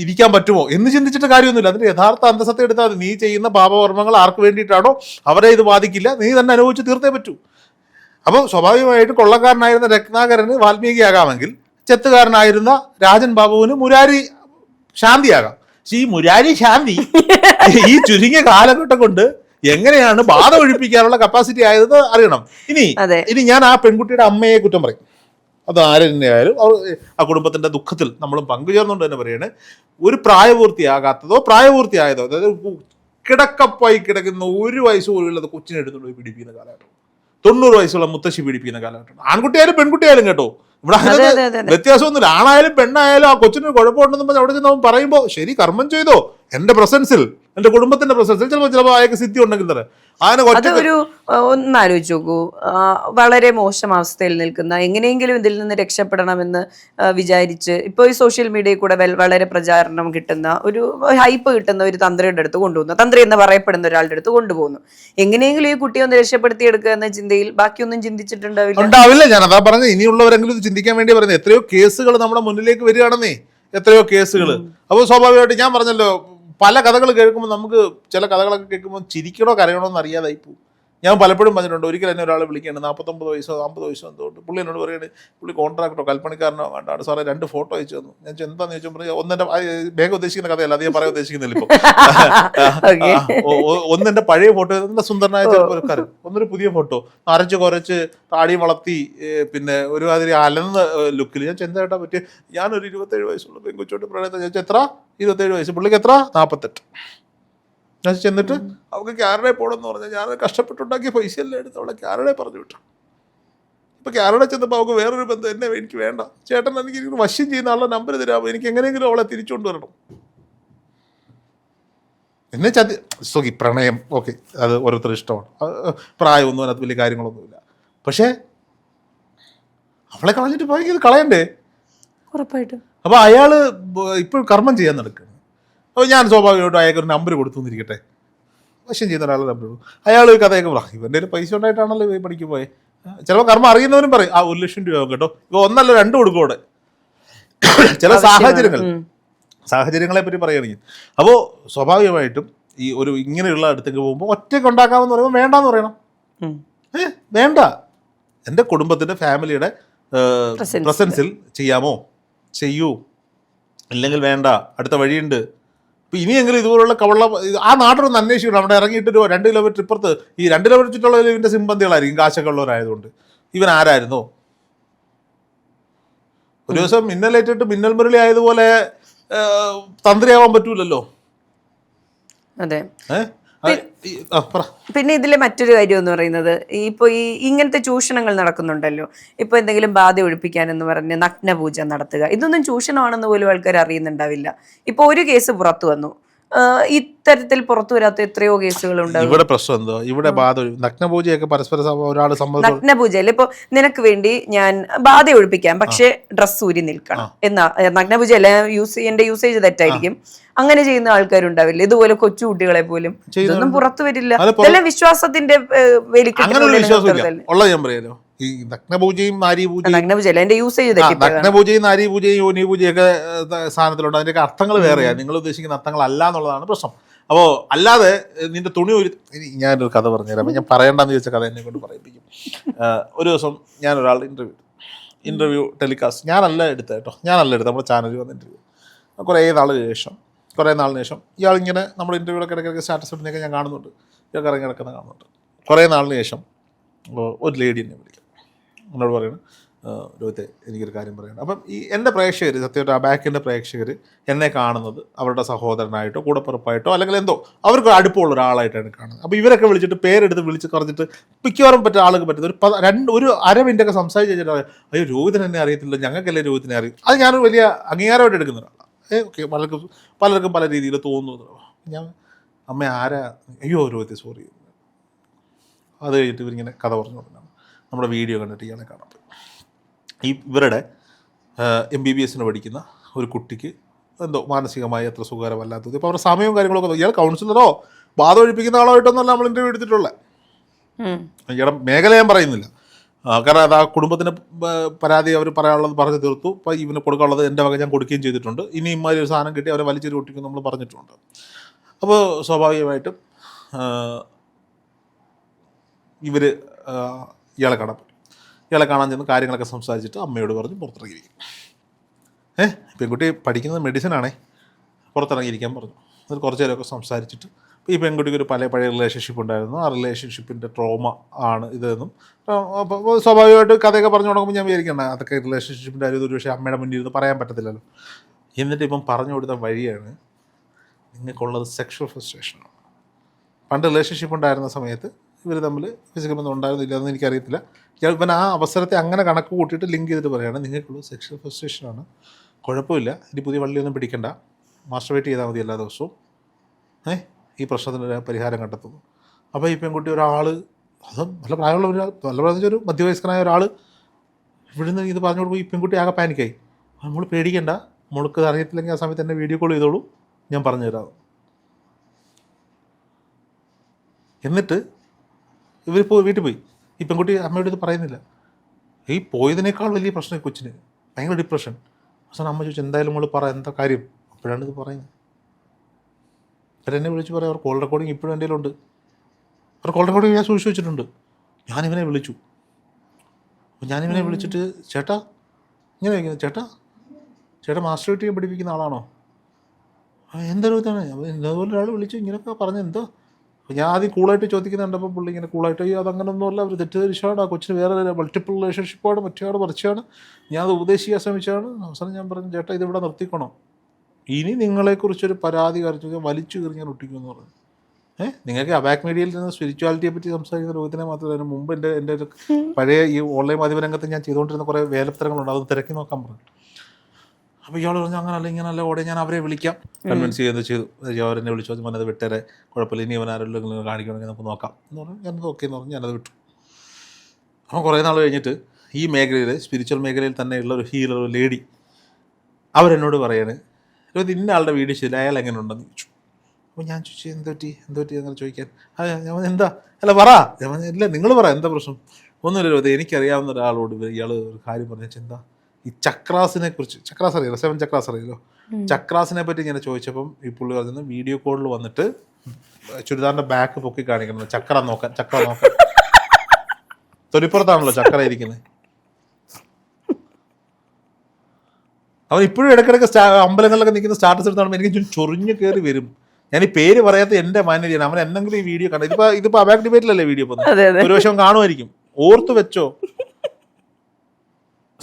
ഇരിക്കാൻ പറ്റുമോ എന്ന് ചിന്തിച്ചിട്ട് കാര്യമൊന്നുമില്ല. അതിന്റെ യഥാർത്ഥ അന്തസത്തെ എടുത്താൽ. നീ ചെയ്യുന്ന പാപകർമ്മങ്ങൾ ആർക്ക് വേണ്ടിയിട്ടാണോ അവരെ ഇത് ബാധിക്കില്ല. നീ തന്നെ അനുഭവിച്ച് തീർത്തേ പറ്റൂ. അപ്പോൾ സ്വാഭാവികമായിട്ട് കൊള്ളക്കാരനായിരുന്ന രത്നാകരന് വാൽമീകിയാകാമെങ്കിൽ ചെത്തുകാരനായിരുന്ന രാജൻ ബാബുവിന് മുരാരി ശാന്തിയാകാം. പക്ഷെ ഈ മുരാരി ശാന്തി ഈ ചുരുങ്ങിയ കാലഘട്ടം കൊണ്ട് എങ്ങനെയാണ് ബാധ ഒഴിപ്പിക്കാനുള്ള കപ്പാസിറ്റി ആയത് അറിയണം. ഇനി ഇനി ഞാൻ ആ പെൺകുട്ടിയുടെ അമ്മയെ കുറ്റം പറയും. അത് ആര് തന്നെയായാലും അവർ ആ കുടുംബത്തിന്റെ ദുഃഖത്തിൽ നമ്മളും പങ്കുചേർന്നുകൊണ്ട് തന്നെ പറയാണ് ഒരു പ്രായപൂർത്തിയാകാത്തതോ പ്രായപൂർത്തിയായതോ അതായത് കിടക്കപ്പായി കിടക്കുന്ന ഒരു വയസ്സ് പോലും ഇല്ലാത്ത കൊച്ചിനെ എടുത്തുകൊണ്ട് പോയി പിടിപ്പിക്കുന്ന കാലഘട്ടം. തൊണ്ണൂറ് വയസ്സുള്ള മുത്തശ്ശി പീഡിപ്പിക്കുന്ന കാലഘട്ടം. ആൺകുട്ടിയായാലും പെൺകുട്ടിയായാലും കേട്ടോ. ഇവിടെ വ്യത്യാസമൊന്നുമില്ല. ആണായാലും പെണ്ണായാലും ആ കൊച്ചിന് കുഴപ്പമുണ്ടെന്ന് പറഞ്ഞ് അവിടെ ചെന്ന് അവൻ പറയുമ്പോൾ ശരി കർമ്മം ചെയ്തോ. എന്റെ പ്രസൻസിൽ എന്റെ കുടുംബത്തിന്റെ പ്രശ്നത്തിൽ ചിലപ്പോൾ ചിലപ്പോൾ അയാൾക്ക് സിദ്ധി ഉണ്ടെങ്കിൽ തന്നെ അത് ഒരു ഒന്ന് ആലോചിച്ച് നോക്കൂ. വളരെ മോശം അവസ്ഥയിൽ നിൽക്കുന്ന എങ്ങനെയെങ്കിലും ഇതിൽ നിന്ന് രക്ഷപ്പെടണമെന്ന് വിചാരിച്ച് ഇപ്പോൾ ഈ സോഷ്യൽ മീഡിയയിൽ കൂടെ വളരെ പ്രചാരണം കിട്ടുന്ന ഒരു ഹൈപ്പ് കിട്ടുന്ന ഒരു തന്ത്രിയുടെ അടുത്ത് കൊണ്ടുപോകുന്നു തന്ത്രി എന്ന് പറയപ്പെടുന്ന ഒരാളുടെ അടുത്ത് കൊണ്ടുപോകുന്നു. എങ്ങനെയെങ്കിലും ഈ കുട്ടിയെ ഒന്ന് രക്ഷപ്പെടുത്തിയെടുക്കുക എന്ന ചിന്തയിൽ ബാക്കിയൊന്നും ചിന്തിച്ചിട്ടുണ്ടാവില്ല? ഉണ്ടാവില്ല. ഞാൻ അതാ പറഞ്ഞത്. ഇനിയുള്ളവരെങ്കിലും ഇത് ചിന്തിക്കാൻ വേണ്ടി പറയുന്നത്. എത്രയോ കേസുകൾ നമ്മുടെ മുന്നിലേക്ക് വരികയാണെന്നേ. എത്രയോ കേസുകൾ അപ്പോൾ സ്വാഭാവികമായിട്ട് ഞാൻ പറഞ്ഞല്ലോ പല കഥകൾ കേൾക്കുമ്പോൾ നമുക്ക് ചില കഥകളൊക്കെ കേൾക്കുമ്പോൾ ചിരിക്കണോ കരയണോ എന്ന് അറിയാതായി പോകും. ഞാൻ പലപ്പോഴും പറഞ്ഞിട്ടുണ്ട് ഒരിക്കൽ എന്നെ ഒരാൾ വിളിക്കുകയാണ് നാൽപ്പത്തൊമ്പത് വയസ്സോ അമ്പത് വയസ്സോ എന്തുകൊണ്ട് പുള്ളി എന്നോട് പറയുന്നത് പുള്ളി കോൺട്രാക്ടോ കൽപ്പണിക്കാരനോ വേണ്ടാണ്. സാറേ രണ്ട് ഫോട്ടോ അയച്ചു തന്നു. ഞാൻ ചോദിച്ചു, എന്താന്ന്? ചോദിച്ചപ്പോൾ ഒന്നെന്റെ വേഗം ഉദ്ദേശിക്കുന്ന കഥയല്ല അത് ഞാൻ പറയാൻ ഉദ്ദേശിക്കുന്നില്ല ഇപ്പോൾ. ഒന്നെന്റെ പഴയ ഫോട്ടോ എന്താ സുന്ദരനായ ചെറുപ്പക്കാരൻ ഒന്നൊരു പുതിയ ഫോട്ടോ. അരച്ച് കുറച്ച് താടി വളർത്തി പിന്നെ ഒരുമാതിരി അലന്ന ലുക്കിൽ ഞാൻ ചെന്തേട്ടാ പറ്റിയ? ഞാനൊരു ഇരുപത്തേഴ് വയസ്സുള്ള പെൺകുച്ചോട്ട് പ്രണയത്തെ. ഞാൻ ചോദിച്ചു, എത്ര? ഇരുപത്തേഴ് വയസ്സ്. പുള്ളിക്ക് എത്ര? നാൽപ്പത്തെട്ട് ഞാൻ ചെന്നിട്ട് അവൾക്ക് കാനഡ പോകണമെന്ന് പറഞ്ഞാൽ ഞാൻ കഷ്ടപ്പെട്ടുണ്ടാക്കിയ പൈസ എല്ലാം എടുത്ത് അവളെ കാനഡ പറഞ്ഞു വിട്ടു. ഇപ്പോൾ കാനഡ ചെന്നപ്പോൾ അവൾക്ക് വേറൊരു ബന്ധം എന്നെ എനിക്ക് വേണ്ട. ചേട്ടൻ എനിക്ക് ഇങ്ങനെ വശ്യം ചെയ്യുന്ന ആളുടെ നമ്പർ തരാമോ? എനിക്ക് എങ്ങനെയെങ്കിലും അവളെ തിരിച്ചുകൊണ്ട് വരണം. എന്നെ ചതി സുഖി പ്രണയം. ഓക്കെ അത് ഓരോരുത്തർ ഇഷ്ടമാണ്. പ്രായമൊന്നും അതിനകത്ത് വലിയ കാര്യങ്ങളൊന്നുമില്ല. പക്ഷേ അവളെ കളഞ്ഞിട്ട് പോയെങ്കിൽ ഇത് കളയണ്ടേ? ഉറപ്പായിട്ടും. അപ്പോൾ അയാൾ ഇപ്പോൾ കർമ്മം ചെയ്യാൻ നടക്കുകയാണ് അപ്പോൾ ഞാൻ സ്വാഭാവികമായിട്ടും അയാൾക്ക് ഒരു നമ്പർ കൊടുത്തു എന്നിരിക്കട്ടെ. വശം ചെയ്യുന്ന ഒരാളുടെ നമ്പർ അയാൾ ഒരു കഥയൊക്കെ പറ. ഇവന്റെ ഒരു പൈസ ഉണ്ടായിട്ടാണല്ലോ ഈ പണിക്ക് പോയെ. ചിലപ്പോൾ കർമ്മം അറിയുന്നവരും പറയും ആ ഒരു ലക്ഷം രൂപ കേട്ടോ. ഇപ്പൊ ഒന്നല്ല രണ്ട് കൊടുക്കും അവിടെ. ചില സാഹചര്യങ്ങൾ. സാഹചര്യങ്ങളെ പറ്റി പറയുകയാണെങ്കിൽ അപ്പോൾ സ്വാഭാവികമായിട്ടും ഈ ഒരു ഇങ്ങനെയുള്ള അടുത്തേക്ക് പോകുമ്പോൾ ഒറ്റയ്ക്ക് ഉണ്ടാക്കാമെന്ന് പറയുമ്പോൾ വേണ്ടെന്ന് പറയണം. ഏഹ് ഏ വേണ്ട. എന്റെ കുടുംബത്തിന്റെ ഫാമിലിയുടെ പ്രസൻസിൽ ചെയ്യാമോ? ചെയ്യൂ. ഇല്ലെങ്കിൽ വേണ്ട. അടുത്ത വഴിയുണ്ട്. ഇപ്പം ഇനിയെങ്കിലും ഇതുപോലുള്ള കവള്ള ആ നാട്ടിലൊന്ന് അന്വേഷിക്കണം. അവിടെ ഇറങ്ങിയിട്ട് ഒരു രണ്ട് കിലോമീറ്റർ ഇപ്പുറത്ത് ഈ രണ്ട് കിലോമീറ്റർ ചുറ്റുള്ള ഇവന്റെ സിമ്പന്തികളായിരിക്കും കാശൊക്കെ ഉള്ളവരായതുകൊണ്ട് ഇവൻ ആരായിരുന്നോ? ഒരു ദിവസം മിന്നലേറ്റിട്ട് മിന്നൽ മുരളി ആയതുപോലെ തന്ത്രിയാവാൻ പറ്റൂലല്ലോ. അതെ. ഏഹ്? പിന്നെ ഇതിലെ മറ്റൊരു കാര്യം എന്ന് പറയുന്നത് ഇപ്പോൾ ഈ ഇങ്ങനത്തെ ചൂഷണങ്ങൾ നടക്കുന്നുണ്ടല്ലോ. ഇപ്പോൾ എന്തെങ്കിലും ബാധ ഒഴിപ്പിക്കാൻ എന്ന് പറഞ്ഞ് നഗ്നപൂജ നടത്തുക. ഇതൊന്നും ചൂഷണമാണെന്ന് പോലും ആൾക്കാർ അറിയുന്നുണ്ടാവില്ല. ഇപ്പോൾ ഒരു കേസ് പുറത്തു വന്നു. ഇത്തരത്തിൽ പുറത്തു വരാത്ത എത്രയോ കേസുകളുണ്ട്. ഇവിടെ പ്രശ്നം എന്തോ? ഇവിടെ ബാധ നഗ്നപൂജയൊക്കെ പരസ്പര ഒരാൾ നഗ്നപൂജയിൽ ഇപ്പൊ നിനക്ക് വേണ്ടി ഞാൻ ബാധ ഒഴിപ്പിക്കാം പക്ഷെ ഡ്രസ് ഊരി നിൽക്കണം. എന്നാ നഗ്നപൂജ അല്ല യൂസ് എന്റെ യൂസേജ് തെറ്റായിരിക്കും. അങ്ങനെ ചെയ്യുന്ന ആൾക്കാരുണ്ടാവില്ല? ഇതുപോലെ കൊച്ചു കുട്ടികളെ പോലും ഇതൊന്നും പുറത്തു വരില്ല. ഇതെല്ലാം വിശ്വാസത്തിന്റെ. ഉള്ളത് ഞാൻ പറയാലോ ഈ നഗ്നപൂജയും നാരീപൂജയും നഗ്നപൂജ അല്ല എന്റെ യൂസേജ് നഗ്നപൂജയും നാരീപൂജയും യോനിപൂജയൊക്കെ സാധനത്തിലുണ്ട്. അതിന്റെയൊക്കെ അർത്ഥങ്ങൾ വേറെയാണ് നിങ്ങൾ ഉദ്ദേശിക്കുന്ന അർത്ഥങ്ങൾ അല്ല എന്നുള്ളതാണ് പ്രശ്നം. അപ്പോൾ അല്ലാതെ നിന്റെ തുണി ഒരു ഞാൻ ഞാനൊരു കഥ പറഞ്ഞുതരാം. ഞാൻ പറയണ്ടെന്ന് ചോദിച്ച കഥ എന്നെ കൊണ്ട് പറയിപ്പിക്കും ഒരു ദിവസം ഞാൻ ഒരാൾ ഇന്റർവ്യൂ ഇന്റർവ്യൂ ടെലികാസ്റ്റ് ഞാനല്ല എടുത്ത കേട്ടോ. ഞാനല്ല എടുത്ത നമ്മുടെ ചാനലിൽ വന്ന ഇന്റർവ്യൂ കുറേ നാളിന് ശേഷം കുറേ നാളിന് ശേഷം ഇയാളിങ്ങനെ നമ്മുടെ ഇന്റർവ്യൂലൊക്കെ ഇടയ്ക്കിടയ്ക്ക് സ്റ്റാറ്റസ് ഇടുന്നൊക്കെ ഞാൻ കാണുന്നുണ്ട്. ഇയാൾക്ക് ഇറങ്ങി കിടക്കുന്ന കാണുന്നുണ്ട്. കുറേ നാളിന് ശേഷം ഒരു ലേഡി എന്നെ വിളിക്കും എന്നോട് പറയണം. രോഹിത്തെ എനിക്കൊരു കാര്യം പറയണം അപ്പം ഈ എന്റെ പ്രേക്ഷകർ സത്യമായിട്ട് ആ ബാക്കിന്റെ പ്രേക്ഷകർ എന്നെ കാണുന്നത് അവരുടെ സഹോദരനായിട്ടോ കൂടപ്പുറപ്പായിട്ടോ അല്ലെങ്കിൽ എന്തോ അവർക്ക് അടുപ്പമുള്ള ഒരാളായിട്ടാണ് കാണുന്നത്. അപ്പോൾ ഇവരൊക്കെ വിളിച്ചിട്ട് പേരെടുത്ത് വിളിച്ച് പറഞ്ഞിട്ട് മിക്കവാറും പറ്റുന്ന ആൾക്ക് പറ്റുന്ന ഒരു രണ്ട് ഒരു അര മിനിറ്റ് ഒക്കെ സംസാരിച്ച് കഴിഞ്ഞിട്ട് അയ്യോ രോഹിതൻ എന്നെ അറിയത്തില്ല. ഞങ്ങൾക്കല്ലേ രോഹിതനെ അറിയും? അത് ഞാനൊരു വലിയ അംഗീകാരമായിട്ട് എടുക്കുന്ന ഒരാളാണ് ഏ ഓക്കെ പലർക്കും പലർക്കും പല രീതിയിൽ തോന്നുന്നു ഞാൻ അമ്മ ആരാ? അയ്യോ രോഹിത്തെ സോറി. അത് കഴിഞ്ഞിട്ട് ഇവരിങ്ങനെ കഥ പറഞ്ഞു തുടങ്ങാം. നമ്മുടെ വീഡിയോ കണ്ടിട്ട് ഇയാളെ കാണാൻ പറ്റും. ഈ ഇവരുടെ എം ബി ബി എസിന് പഠിക്കുന്ന ഒരു കുട്ടിക്ക് എന്തോ മാനസികമായി അത്ര സുഖകരമല്ലാത്തത്. ഇപ്പോൾ അവരുടെ സമയവും കാര്യങ്ങളൊക്കെ ഇയാൾ കൗൺസിലറോ ബാധ ഒഴിപ്പിക്കുന്ന ആളായിട്ടൊന്നല്ല നമ്മൾ ഇന്റർവ്യൂ എടുത്തിട്ടുള്ളത്. ഇയാളുടെ മേഖല ഞാൻ പറയുന്നില്ല. കാരണം അത് ആ കുടുംബത്തിന് പരാതി അവർ പറയാനുള്ളത് പറഞ്ഞു തീർത്തു. അപ്പോൾ ഇവന് കൊടുക്കാനുള്ളത് എന്റെ വക ഞാൻ കൊടുക്കുകയും ചെയ്തിട്ടുണ്ട്. ഇനി ഇമാതിരി ഒരു സാധനം കിട്ടി അവരെ വലിച്ചൊരു ഒട്ടിക്കും നമ്മൾ പറഞ്ഞിട്ടുണ്ട്. അപ്പോൾ സ്വാഭാവികമായിട്ടും ഇവർ ഇയാളെ കാണാൻ പറ്റും. ഇയാളെ കാണാൻ ചെന്ന് കാര്യങ്ങളൊക്കെ സംസാരിച്ചിട്ട് അമ്മയോട് പറഞ്ഞ് പുറത്തിറങ്ങിയിരിക്കും. ഏഹ് പെൺകുട്ടി പഠിക്കുന്നത് മെഡിസിൻ ആണേ. പുറത്തിറങ്ങിയിരിക്കാൻ പറഞ്ഞു. അത് കുറച്ച് നേരമൊക്കെ സംസാരിച്ചിട്ട് ഈ പെൺകുട്ടിക്ക് ഒരു പല പഴയ റിലേഷൻഷിപ്പ് ഉണ്ടായിരുന്നു. ആ റിലേഷൻഷിപ്പിന്റെ ട്രോമ ആണ് ഇതെന്നും. അപ്പോൾ സ്വാഭാവികമായിട്ട് കഥയൊക്കെ പറഞ്ഞു തുടങ്ങുമ്പോൾ ഞാൻ വിചാരിക്കണ്ട അതൊക്കെ റിലേഷൻഷിപ്പിന്റെ കാര്യം ഒരു പക്ഷേ അമ്മയുടെ മുന്നിൽ ഇരുന്ന് പറയാൻ പറ്റത്തില്ലല്ലോ. എന്നിട്ട് ഇപ്പം പറഞ്ഞു കൊടുത്ത വഴിയാണ് നിങ്ങൾക്കുള്ളത് സെക്ഷൽ ഫ്രസ്ട്രേഷനാണ് പണ്ട് റിലേഷൻഷിപ്പ് ഉണ്ടായിരുന്ന സമയത്ത് ഇവർ തമ്മിൽ ഫിസിക്കൽ ബന്ധം ഉണ്ടായിരുന്നില്ല എന്ന് എനിക്കറിയത്തില്ല. ഇയാൾ ഇവൻ ആ അവസരത്തെ അങ്ങനെ കണക്ക് കൂട്ടിയിട്ട് ലിങ്ക് ചെയ്തിട്ട് പറയുകയാണ് നിങ്ങൾക്കുള്ളൂ സെക്ഷൽ ഫ്രസ്ട്രേഷനാണ് കുഴപ്പമില്ല. ഇനി പുതിയ വള്ളിയൊന്നും പിടിക്കണ്ട. മാസ്റ്റർവേറ്റ് ചെയ്താൽ മതി എല്ലാ ദിവസവും. ഏ? ഈ പ്രശ്നത്തിന് പരിഹാരം കണ്ടെത്തുന്നു. അപ്പോൾ ഈ പെൺകുട്ടി ഒരാൾ അതും നല്ല പ്രായമുള്ള ഒരു നല്ല പ്രായം ഒരു മധ്യവയസ്കനായ ഒരാൾ ഇവിടുന്ന് ഇത് പറഞ്ഞു കൊടുക്കുമ്പോൾ ഈ പെൺകുട്ടി ആകെ പാനിക്കായി നമ്മൾ പേടിക്കണ്ട. മുളുക്ക് അറിയത്തില്ലെങ്കിൽ ആ സമയത്ത് എന്നെ വീഡിയോ കോൾ ചെയ്തോളൂ. ഞാൻ പറഞ്ഞു തരാം. എന്നിട്ട് ഇവർ പോയി വീട്ടിൽ പോയി. ഈ പെൺകുട്ടി അമ്മയോട് ഇത് പറയുന്നില്ല. ഈ പോയതിനേക്കാൾ വലിയ പ്രശ്നം കൊച്ചിന്. ഭയങ്കര ഡിപ്രഷൻ അവസാനം അമ്മ ചോദിച്ചു എന്തായാലും നമ്മൾ പറ എന്താ കാര്യം? അപ്പോഴാണ് ഇത് പറയുന്നത്. ഇവർ എന്നെ വിളിച്ച് പറയാം അവർ കോൾ റെക്കോർഡിങ് ഇപ്പോഴും എന്റെ ഉണ്ട് അവർ കോൾ റെക്കോർഡിങ് ഞാൻ സൂക്ഷിച്ച് വെച്ചിട്ടുണ്ട്. ഞാനിവനെ വിളിച്ചു. അപ്പോൾ ഞാനിവനെ വിളിച്ചിട്ട് ചേട്ടാ ഇങ്ങനെ ചോദിക്കുന്നത് ചേട്ടാ ചേട്ടാ മാസ്റ്റർ ഡിഗ്രി പഠിപ്പിക്കുന്ന ആളാണോ? എന്താ രൂപത്താണ് ഇന്നതുപോലെ ഒരാൾ വിളിച്ചു ഇങ്ങനെയൊക്കെ പറഞ്ഞത് എന്തോ? അപ്പോൾ ഞാൻ ആദ്യം കൂളായിട്ട് ചോദിക്കുന്നുണ്ട് അപ്പോൾ പുള്ളി ഇങ്ങനെ കൂളായിട്ട് അയ്യോ അതങ്ങനൊന്നുമല്ല അവർ തെറ്റിദ്ധരിച്ചാണ് ആ കൊച്ചിന് വേറെ മൾട്ടിപ്പിൾ റിലേഷൻഷിപ്പാണ് മറ്റേയാൾ മറിച്ചാണ് ഞാൻ അത് ഉപദേശിക്കാൻ ശ്രമിച്ചാണ് അവസാനം ഞാൻ പറഞ്ഞു ചേട്ടാ ഇതിവിടെ നിർത്തിക്കണോ. ഇനി നിങ്ങളെക്കുറിച്ചൊരു പരാതി കാണിച്ചു വലിച്ചു കയറി ഞാൻ ഒട്ടിക്കുമെന്ന് പറഞ്ഞു. ഏഹ് നിങ്ങൾക്ക് അബാക് മീഡിയയിൽ നിന്ന് സ്പിരിച്വാലിറ്റിയെ പറ്റി സംസാരിക്കുന്ന ലോകത്തിനെ മാത്രമല്ല മുമ്പ് എന്റെ എന്റെ ഒരു പഴയ ഈ ഓൺലൈൻ മാധ്യമ രംഗത്ത് ഞാൻ ചെയ്തുകൊണ്ടിരുന്ന കുറേ വേലത്തരങ്ങളുണ്ട് അത് തിരക്കി നോക്കാൻ പറഞ്ഞു. അപ്പോൾ ഇയാൾ പറഞ്ഞു അങ്ങനല്ല ഇങ്ങനല്ല ഓടെ ഞാൻ അവരെ വിളിക്കാം. കൺവിൻസ് ചെയ്യുന്നത് ചെയ്തു? അവരെന്നെ വിളിച്ചു അത് വിട്ടേരെ കുഴപ്പമില്ല ഇനി അവൻ ആരെങ്കിലും കാണിക്കണമെങ്കിൽ നമുക്ക് നോക്കാം. എന്ന് പറഞ്ഞു ഞാനത് ഓക്കെ എന്ന് പറഞ്ഞു ഞാനത് വിട്ടു. അപ്പം കുറേ നാൾ കഴിഞ്ഞിട്ട് ഈ മേഖലയിൽ സ്പിരിച്വൽ മേഖലയിൽ തന്നെയുള്ള ഒരു ഹീലർ ഒരു ലേഡി അവരെന്നോട് പറയാണ് ഇത് ഇന്ന ആളുടെ വീഡിയോ ശരി അയാൾ എങ്ങനെ ഉണ്ടെന്ന്? ചോദിച്ചു. അപ്പോൾ ഞാൻ ചോദിച്ചു എന്ത് പറ്റി? എന്ത് പറ്റി? അങ്ങനെ ചോദിക്കാൻ. അതെ ഞാൻ എന്താ? അല്ല പറ. ഇല്ല നിങ്ങൾ പറ എന്താ പ്രശ്നം? ഒന്നുമില്ല ഇത് എനിക്കറിയാവുന്ന ഒരാളോട് ഇയാൾ ഒരു കാര്യം പറഞ്ഞു എന്താ? ഈ ചക്രാസിനെ കുറിച്ച് ചക്രാസ് അറിയാലോ സെവൻ ചക്രാസ് അറിയാലോ ചക്രാസിനെ പറ്റി ഇങ്ങനെ ചോദിച്ചപ്പം ഈ പുള്ളി നിന്ന് വീഡിയോ കോളിൽ വന്നിട്ട് ചുരിദാറിന്റെ ബാക്ക് പൊക്കി കാണിക്കണം ചക്ര നോക്കാൻ ചക്ര നോക്കാൻ. തൊലിപ്പുറത്താണല്ലോ ചക്ര ഇരിക്കുന്നത് അവൻ ഇപ്പോഴും ഇടയ്ക്കിടയ്ക്ക് അമ്പലങ്ങളിലൊക്കെ നിൽക്കുന്ന സ്റ്റാറ്റസ് എടുത്താണ് എനിക്ക് ചൊറിഞ്ഞു കയറി വരും. ഞാൻ ഈ പേര് പറയാത്ത എന്റെ മാനേജാണ് അവൻ എന്തെങ്കിലും ഈ വീഡിയോ കണ്ടത് ഇതിപ്പോ ഇതിപ്പോ അബാക് ഡിബേറ്റിലല്ലേ വീഡിയോ പോകുന്നത്? ഒരു വശം കാണുമായിരിക്കും. ഓർത്തു വെച്ചോ.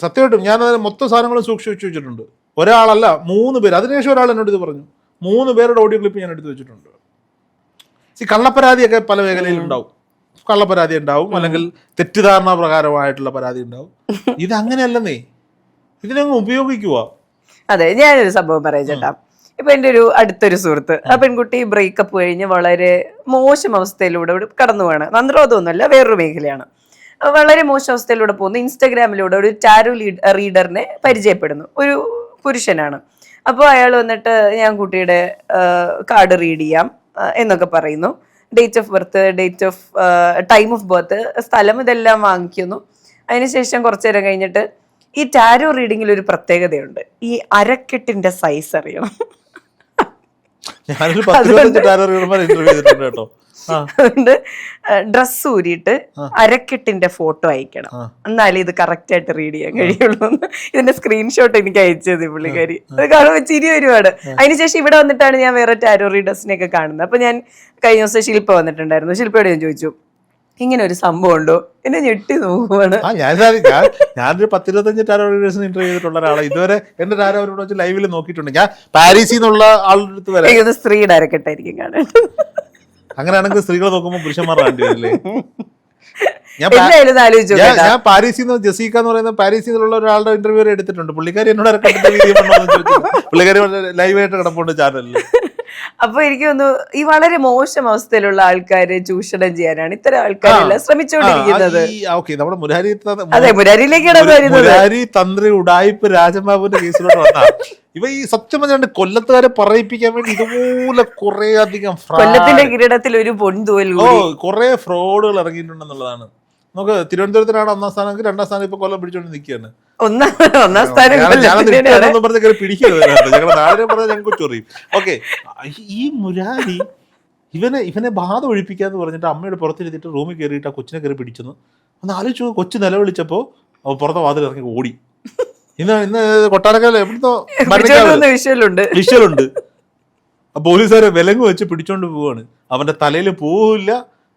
സത്യമായിട്ടും ഞാൻ അതിന് മൊത്തം സാധനങ്ങളും സൂക്ഷിച്ചു വെച്ച് വെച്ചിട്ടുണ്ട്. ഒരാളല്ല മൂന്ന് പേര്. അതിനുശേഷം ഒരാൾ എന്നോട് ഇത് പറഞ്ഞു. മൂന്ന് പേരുടെ ഓഡിയോ ക്ലിപ്പ് ഞാൻ എടുത്ത് വെച്ചിട്ടുണ്ട്. ഈ കള്ളപ്പരാതിയൊക്കെ പല മേഖലയിലും ഉണ്ടാവും. കള്ളപ്പരാതി ഉണ്ടാവും അല്ലെങ്കിൽ തെറ്റിദ്ധാരണ പ്രകാരമായിട്ടുള്ള പരാതി ഉണ്ടാവും. ഇത് അങ്ങനെയല്ലെന്നേ ഇതിനങ്ങ് ഉപയോഗിക്കുക അതെ ഞാനൊരു സംഭവം പറയാം ചേട്ടാ. ഇപ്പൊ എന്റെ ഒരു അടുത്തൊരു സുഹൃത്ത് ആ പെൺകുട്ടി ബ്രേക്കപ്പ് കഴിഞ്ഞ് വളരെ മോശം അവസ്ഥയിലൂടെ കടന്നു പോവാണ് മന്ത്രവാദമൊന്നുമല്ല വേറൊരു മേഖലയാണ്. വളരെ മോശം അവസ്ഥയിലൂടെ പോകുന്നു. ഇൻസ്റ്റാഗ്രാമിലൂടെ ഒരു ടാരോ റീഡറിനെ പരിചയപ്പെടുന്നു. ഒരു പുരുഷനാണ്. അപ്പോൾ അയാൾ വന്നിട്ട് ഞാൻ കുട്ടിയുടെ കാർഡ് റീഡ് ചെയ്യാം എന്നൊക്കെ പറയുന്നു. Date of birth date of time of birth സ്ഥലം ഇതെല്ലാം വാങ്ങിക്കുന്നു. അതിനുശേഷം കുറച്ചു നേരം കഴിഞ്ഞിട്ട് ഈ ടാരോ റീഡിങ്ങിൽ ഒരു പ്രത്യേകതയുണ്ട്. ഈ അരക്കെട്ടിന്റെ സൈസ് അറിയണം ഞാനൊരു പത്ത് ഇരുപത്തഞ്ച് ഇന്റർവ്യൂ ചെയ്തിട്ടുണ്ട് കേട്ടോ. അതുകൊണ്ട് ഡ്രസ്സ് ഊരിയിട്ട് അരക്കെട്ടിന്റെ ഫോട്ടോ അയക്കണം. എന്നാലേ ഇത് കറക്റ്റ് ആയിട്ട് റീഡ് ചെയ്യാൻ കഴിയുള്ളൂ ഇതിന്റെ സ്ക്രീൻഷോട്ട് എനിക്ക് അയച്ചത് പുള്ളിക്കാരി. അത് കാണുമ്പോൾ ചിരി ഒരുപാട് അതിനുശേഷം ഇവിടെ വന്നിട്ടാണ് ഞാൻ വേറെ ടാരോ റീഡേഴ്സിനെ ഒക്കെ കാണുന്നത്. അപ്പൊ ഞാൻ കഴിഞ്ഞ ദിവസം ശില്പ വന്നിട്ടുണ്ടായിരുന്നു. ശില്പയോട് ഞാൻ ചോദിച്ചു ഇങ്ങനെ ഒരു സംഭവം ഉണ്ടോ? എന്നെ ഞെട്ടി നോക്കുവാണ്. ആ ഞാൻ ഞാൻ ഞാനൊരു പത്തിരുപത്തഞ്ച് ടാരോ ഇന്റർവ്യൂ ചെയ്തിട്ടുള്ള ഒരാളാണ്. ഇതുവരെ എന്റെ ടാരോ അവരോട് വെച്ച് ലൈവിൽ നോക്കിയിട്ടുണ്ട്. ഞാൻ പാരീസിൽ നിന്നുള്ള ആളുടെ അടുത്ത് വരെ. സ്ത്രീ സ്ത്രീയുടെ അരക്കെട്ടായിരിക്കും കാണാൻ. അങ്ങനെയാണെങ്കിൽ സ്ത്രീകളെ നോക്കുമ്പോൾ പുരുഷന്മാരുടെ വേണ്ടി ഞാൻ പാരീസിൽ നിന്ന് ജസീക്ക എന്ന് പറയുന്ന പാരീസിൽ നിന്നുള്ള ഒരാളുടെ ഇന്റർവ്യൂ എടുത്തിട്ടുണ്ട്. പുള്ളിക്കാരി എന്നോട് പുള്ളിക്കാരി ലൈവായിട്ട് കിടപ്പുണ്ട് ചാനലിൽ അപ്പൊ എനിക്ക് തോന്നുന്നു ഈ വളരെ മോശം അവസ്ഥയിലുള്ള ആൾക്കാരെ ചൂഷണം ചെയ്യാനാണ് ഇത്തരം ആൾക്കാരെല്ലാം ശ്രമിച്ചുകൊണ്ടിരിക്കുന്നത്. നമ്മുടെ മുരാരി അതെ മുരാരിയിലേക്കാണ് വരുന്നത്. മുരാരി തന്ത്രി ഉടായിപ്പ് രാജബാബുവിന്റെ കേസിലോട്ട് വന്ന. ഇവ ഈ സത്യം പറഞ്ഞാണ്ട് കൊല്ലത്തുകാരെ പറയിപ്പിക്കാൻ വേണ്ടി ഇതുപോലെ കുറെ അധികം കൊല്ലത്തിന്റെ കിരീടത്തിൽ ഒരു പൊൻതൂവൽ ഓ കുറെ ഫ്രോഡുകൾ ഇറങ്ങിയിട്ടുണ്ടെന്നുള്ളതാണ്. നമുക്ക് തിരുവനന്തപുരത്തിനാണ് ഒന്നാം സ്ഥാനം രണ്ടാം സ്ഥാനം ഇപ്പൊ കൊല്ലം പിടിച്ചോണ്ട് നിൽക്കുകയാണ് ഒന്നാം ഒന്നാം സ്ഥാനം പറഞ്ഞ് പിടിക്കരുത് പറഞ്ഞാൽ ഞങ്ങൾക്ക് ചൊറിയും ഓക്കെ ഈ മുരാരി ഇവനെ ഇവനെ ബാധ ഒഴിപ്പിക്കാന്ന് പറഞ്ഞിട്ട് അമ്മയുടെ പുറത്തിരുത്തിട്ട് റൂമിൽ കയറിയിട്ട് ആ കൊച്ചിനെ കയറി പിടിച്ചെന്ന്. ഒന്ന് ആലോചിച്ചു കൊച്ചു നിലവിളിച്ചപ്പോ അവ പുറത്തെ വാതിൽ ഇറങ്ങി ഓടി. ഇന്ന് ഇന്ന് കൊട്ടാരക്കര എവിടുന്നോ പിടിച്ചോണ്ട് വന്ന വിഷ്വലുണ്ട്. വിഷ്വലുണ്ട്. പോലീസുകാരെ വിലങ്ങ് വെച്ച് പിടിച്ചോണ്ട് പോവാണ്. അവന്റെ തലയിൽ പോവില്ല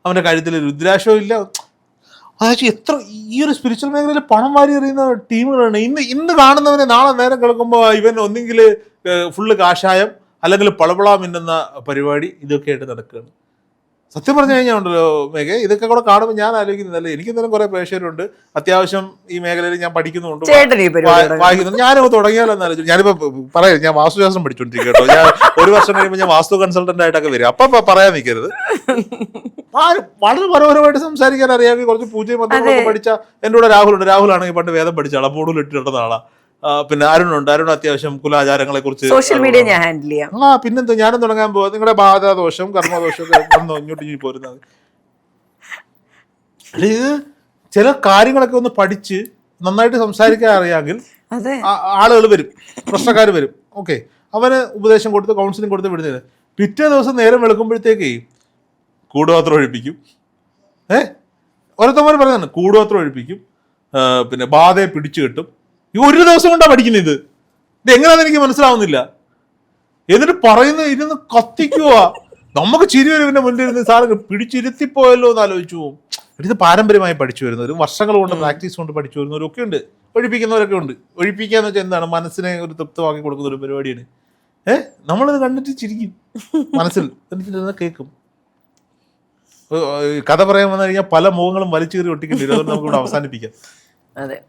അവന്റെ കഴുത്തിൽ രുദ്രാക്ഷവും ഇല്ല. അതായത് എത്ര ഈ ഒരു സ്പിരിച്വൽ മേഖലയിൽ പണം വാരി എറിയുന്ന ടീമുകളാണ്. ഇന്ന് ഇന്ന് കാണുന്നവനെ നാളെ നേരം കിടക്കുമ്പോൾ ഇവൻ ഒന്നെങ്കിൽ ഫുള്ള് കാഷായം അല്ലെങ്കിൽ പളപള മിന്നുന്ന പരിപാടി ഇതൊക്കെ ആയിട്ട് നടക്കുകയാണ്. സത്യം പറഞ്ഞു കഴിഞ്ഞാൽ ഉണ്ടല്ലോ മേഘ ഇതൊക്കെ കൂടെ കാണുമ്പോൾ ഞാൻ ആലോചിക്കുന്നില്ല എനിക്ക് എന്തായാലും കുറെ പ്രേക്ഷകരുണ്ട്. അത്യാവശ്യം ഈ മേഖലയിൽ ഞാൻ പഠിക്കുന്നുണ്ട്. വായിക്കുന്നുണ്ട് ഞാനത് തുടങ്ങിയാലോ എന്ന് ആലോചിച്ചു. ഞാനിപ്പോ പറയാം ഞാൻ വാസ്തുശാസ്ത്രം പഠിച്ചോണ്ടിരിക്കും കേട്ടോ. ഞാൻ ഒരു വർഷം കഴിയുമ്പോൾ ഞാൻ വാസ്തു കൺസൾട്ടന്റ് ആയിട്ടൊക്കെ വരും. അപ്പൊ പറയാൻ നിൽക്കരുത് വളരെ മനോഹരമായിട്ട് സംസാരിക്കാൻ അറിയാമെങ്കിൽ കുറച്ച് പൂജയും മന്ത്രങ്ങളൊക്കെ പഠിച്ച എന്റെ കൂടെ രാഹുൽ ഉണ്ട് രാഹുൽ ആണെങ്കിൽ പണ്ട് വേദം പഠിച്ച ആളാ. ആ, പിന്നെ അരുണുണ്ട് അരുൺ അത്യാവശ്യം കുലാചാരങ്ങളെ കുറിച്ച് സോഷ്യൽ മീഡിയ ഞാൻ ഹാൻഡിൽ ചെയ്യാം. ആ പിന്നെന്താ? ഞാനും തുടങ്ങാൻ പോവാ. നിങ്ങളുടെ ബാധാദോഷം കർമ്മദോഷം ഇങ്ങോട്ട് ഇനി പോരുന്നത് ഇത് ചില കാര്യങ്ങളൊക്കെ ഒന്ന് പഠിച്ച് നന്നായിട്ട് സംസാരിക്കാൻ അറിയാമെങ്കിൽ അതെ. ആളുകൾ വരും. പ്രശ്നക്കാർ വരും. ഓക്കെ. അവന് ഉപദേശം കൊടുത്ത് കൗൺസിലിംഗ് കൊടുത്ത് വിടുന്നത് പിറ്റേ ദിവസം നേരം വെളുക്കുമ്പോഴത്തേക്കേ കൂടുപാത്രം ഒഴിപ്പിക്കും. ഏ? ഓരോരുത്തന്മാർ പറയുന്നതാണ് കൂടുപാത്രം ഒഴിപ്പിക്കും. പിന്നെ ബാധയെ പിടിച്ചു കെട്ടും. ഒരു ദിവസം കൊണ്ടാണ് പഠിക്കുന്നത് ഇത്. ഇത് എങ്ങനെയാണെന്ന് എനിക്ക് മനസ്സിലാവുന്നില്ല. എന്നിട്ട് പറയുന്നത് ഇരുന്ന് കത്തിക്കുക നമുക്ക് ചിരി വരുവിന്റെ മുന്നിൽ ഇരുന്ന് സാറ് പിടിച്ചിരുത്തിപ്പോയല്ലോ എന്ന് ആലോചിച്ചു പോകും ഇത് പാരമ്പര്യമായി പഠിച്ചു വരുന്നവരും വർഷങ്ങൾ കൊണ്ട് പ്രാക്ടീസ് കൊണ്ട് പഠിച്ചു വരുന്നവരും ഒക്കെ ഉണ്ട്. ഒഴിപ്പിക്കുന്നവരൊക്കെ ഉണ്ട്. ഒഴിപ്പിക്കുക എന്ന് വെച്ചാൽ എന്താണ്? മനസ്സിനെ ഒരു തൃപ്തമാക്കി കൊടുക്കുന്ന ഒരു പരിപാടിയാണ്. ഏഹ് നമ്മളിത് കണ്ടിട്ട് ചിരിക്കും. മനസ്സിൽ. എന്നിട്ട് കേൾക്കും. കഥ പറയാൻ വന്നു കഴിഞ്ഞാൽ പല മുഖങ്ങളും വലിച്ചു കയറി ഒട്ടിക്കേണ്ടി വരും. അതുകൊണ്ട് നമുക്ക് ഇവിടെ അവസാനിപ്പിക്കാം. അതെ.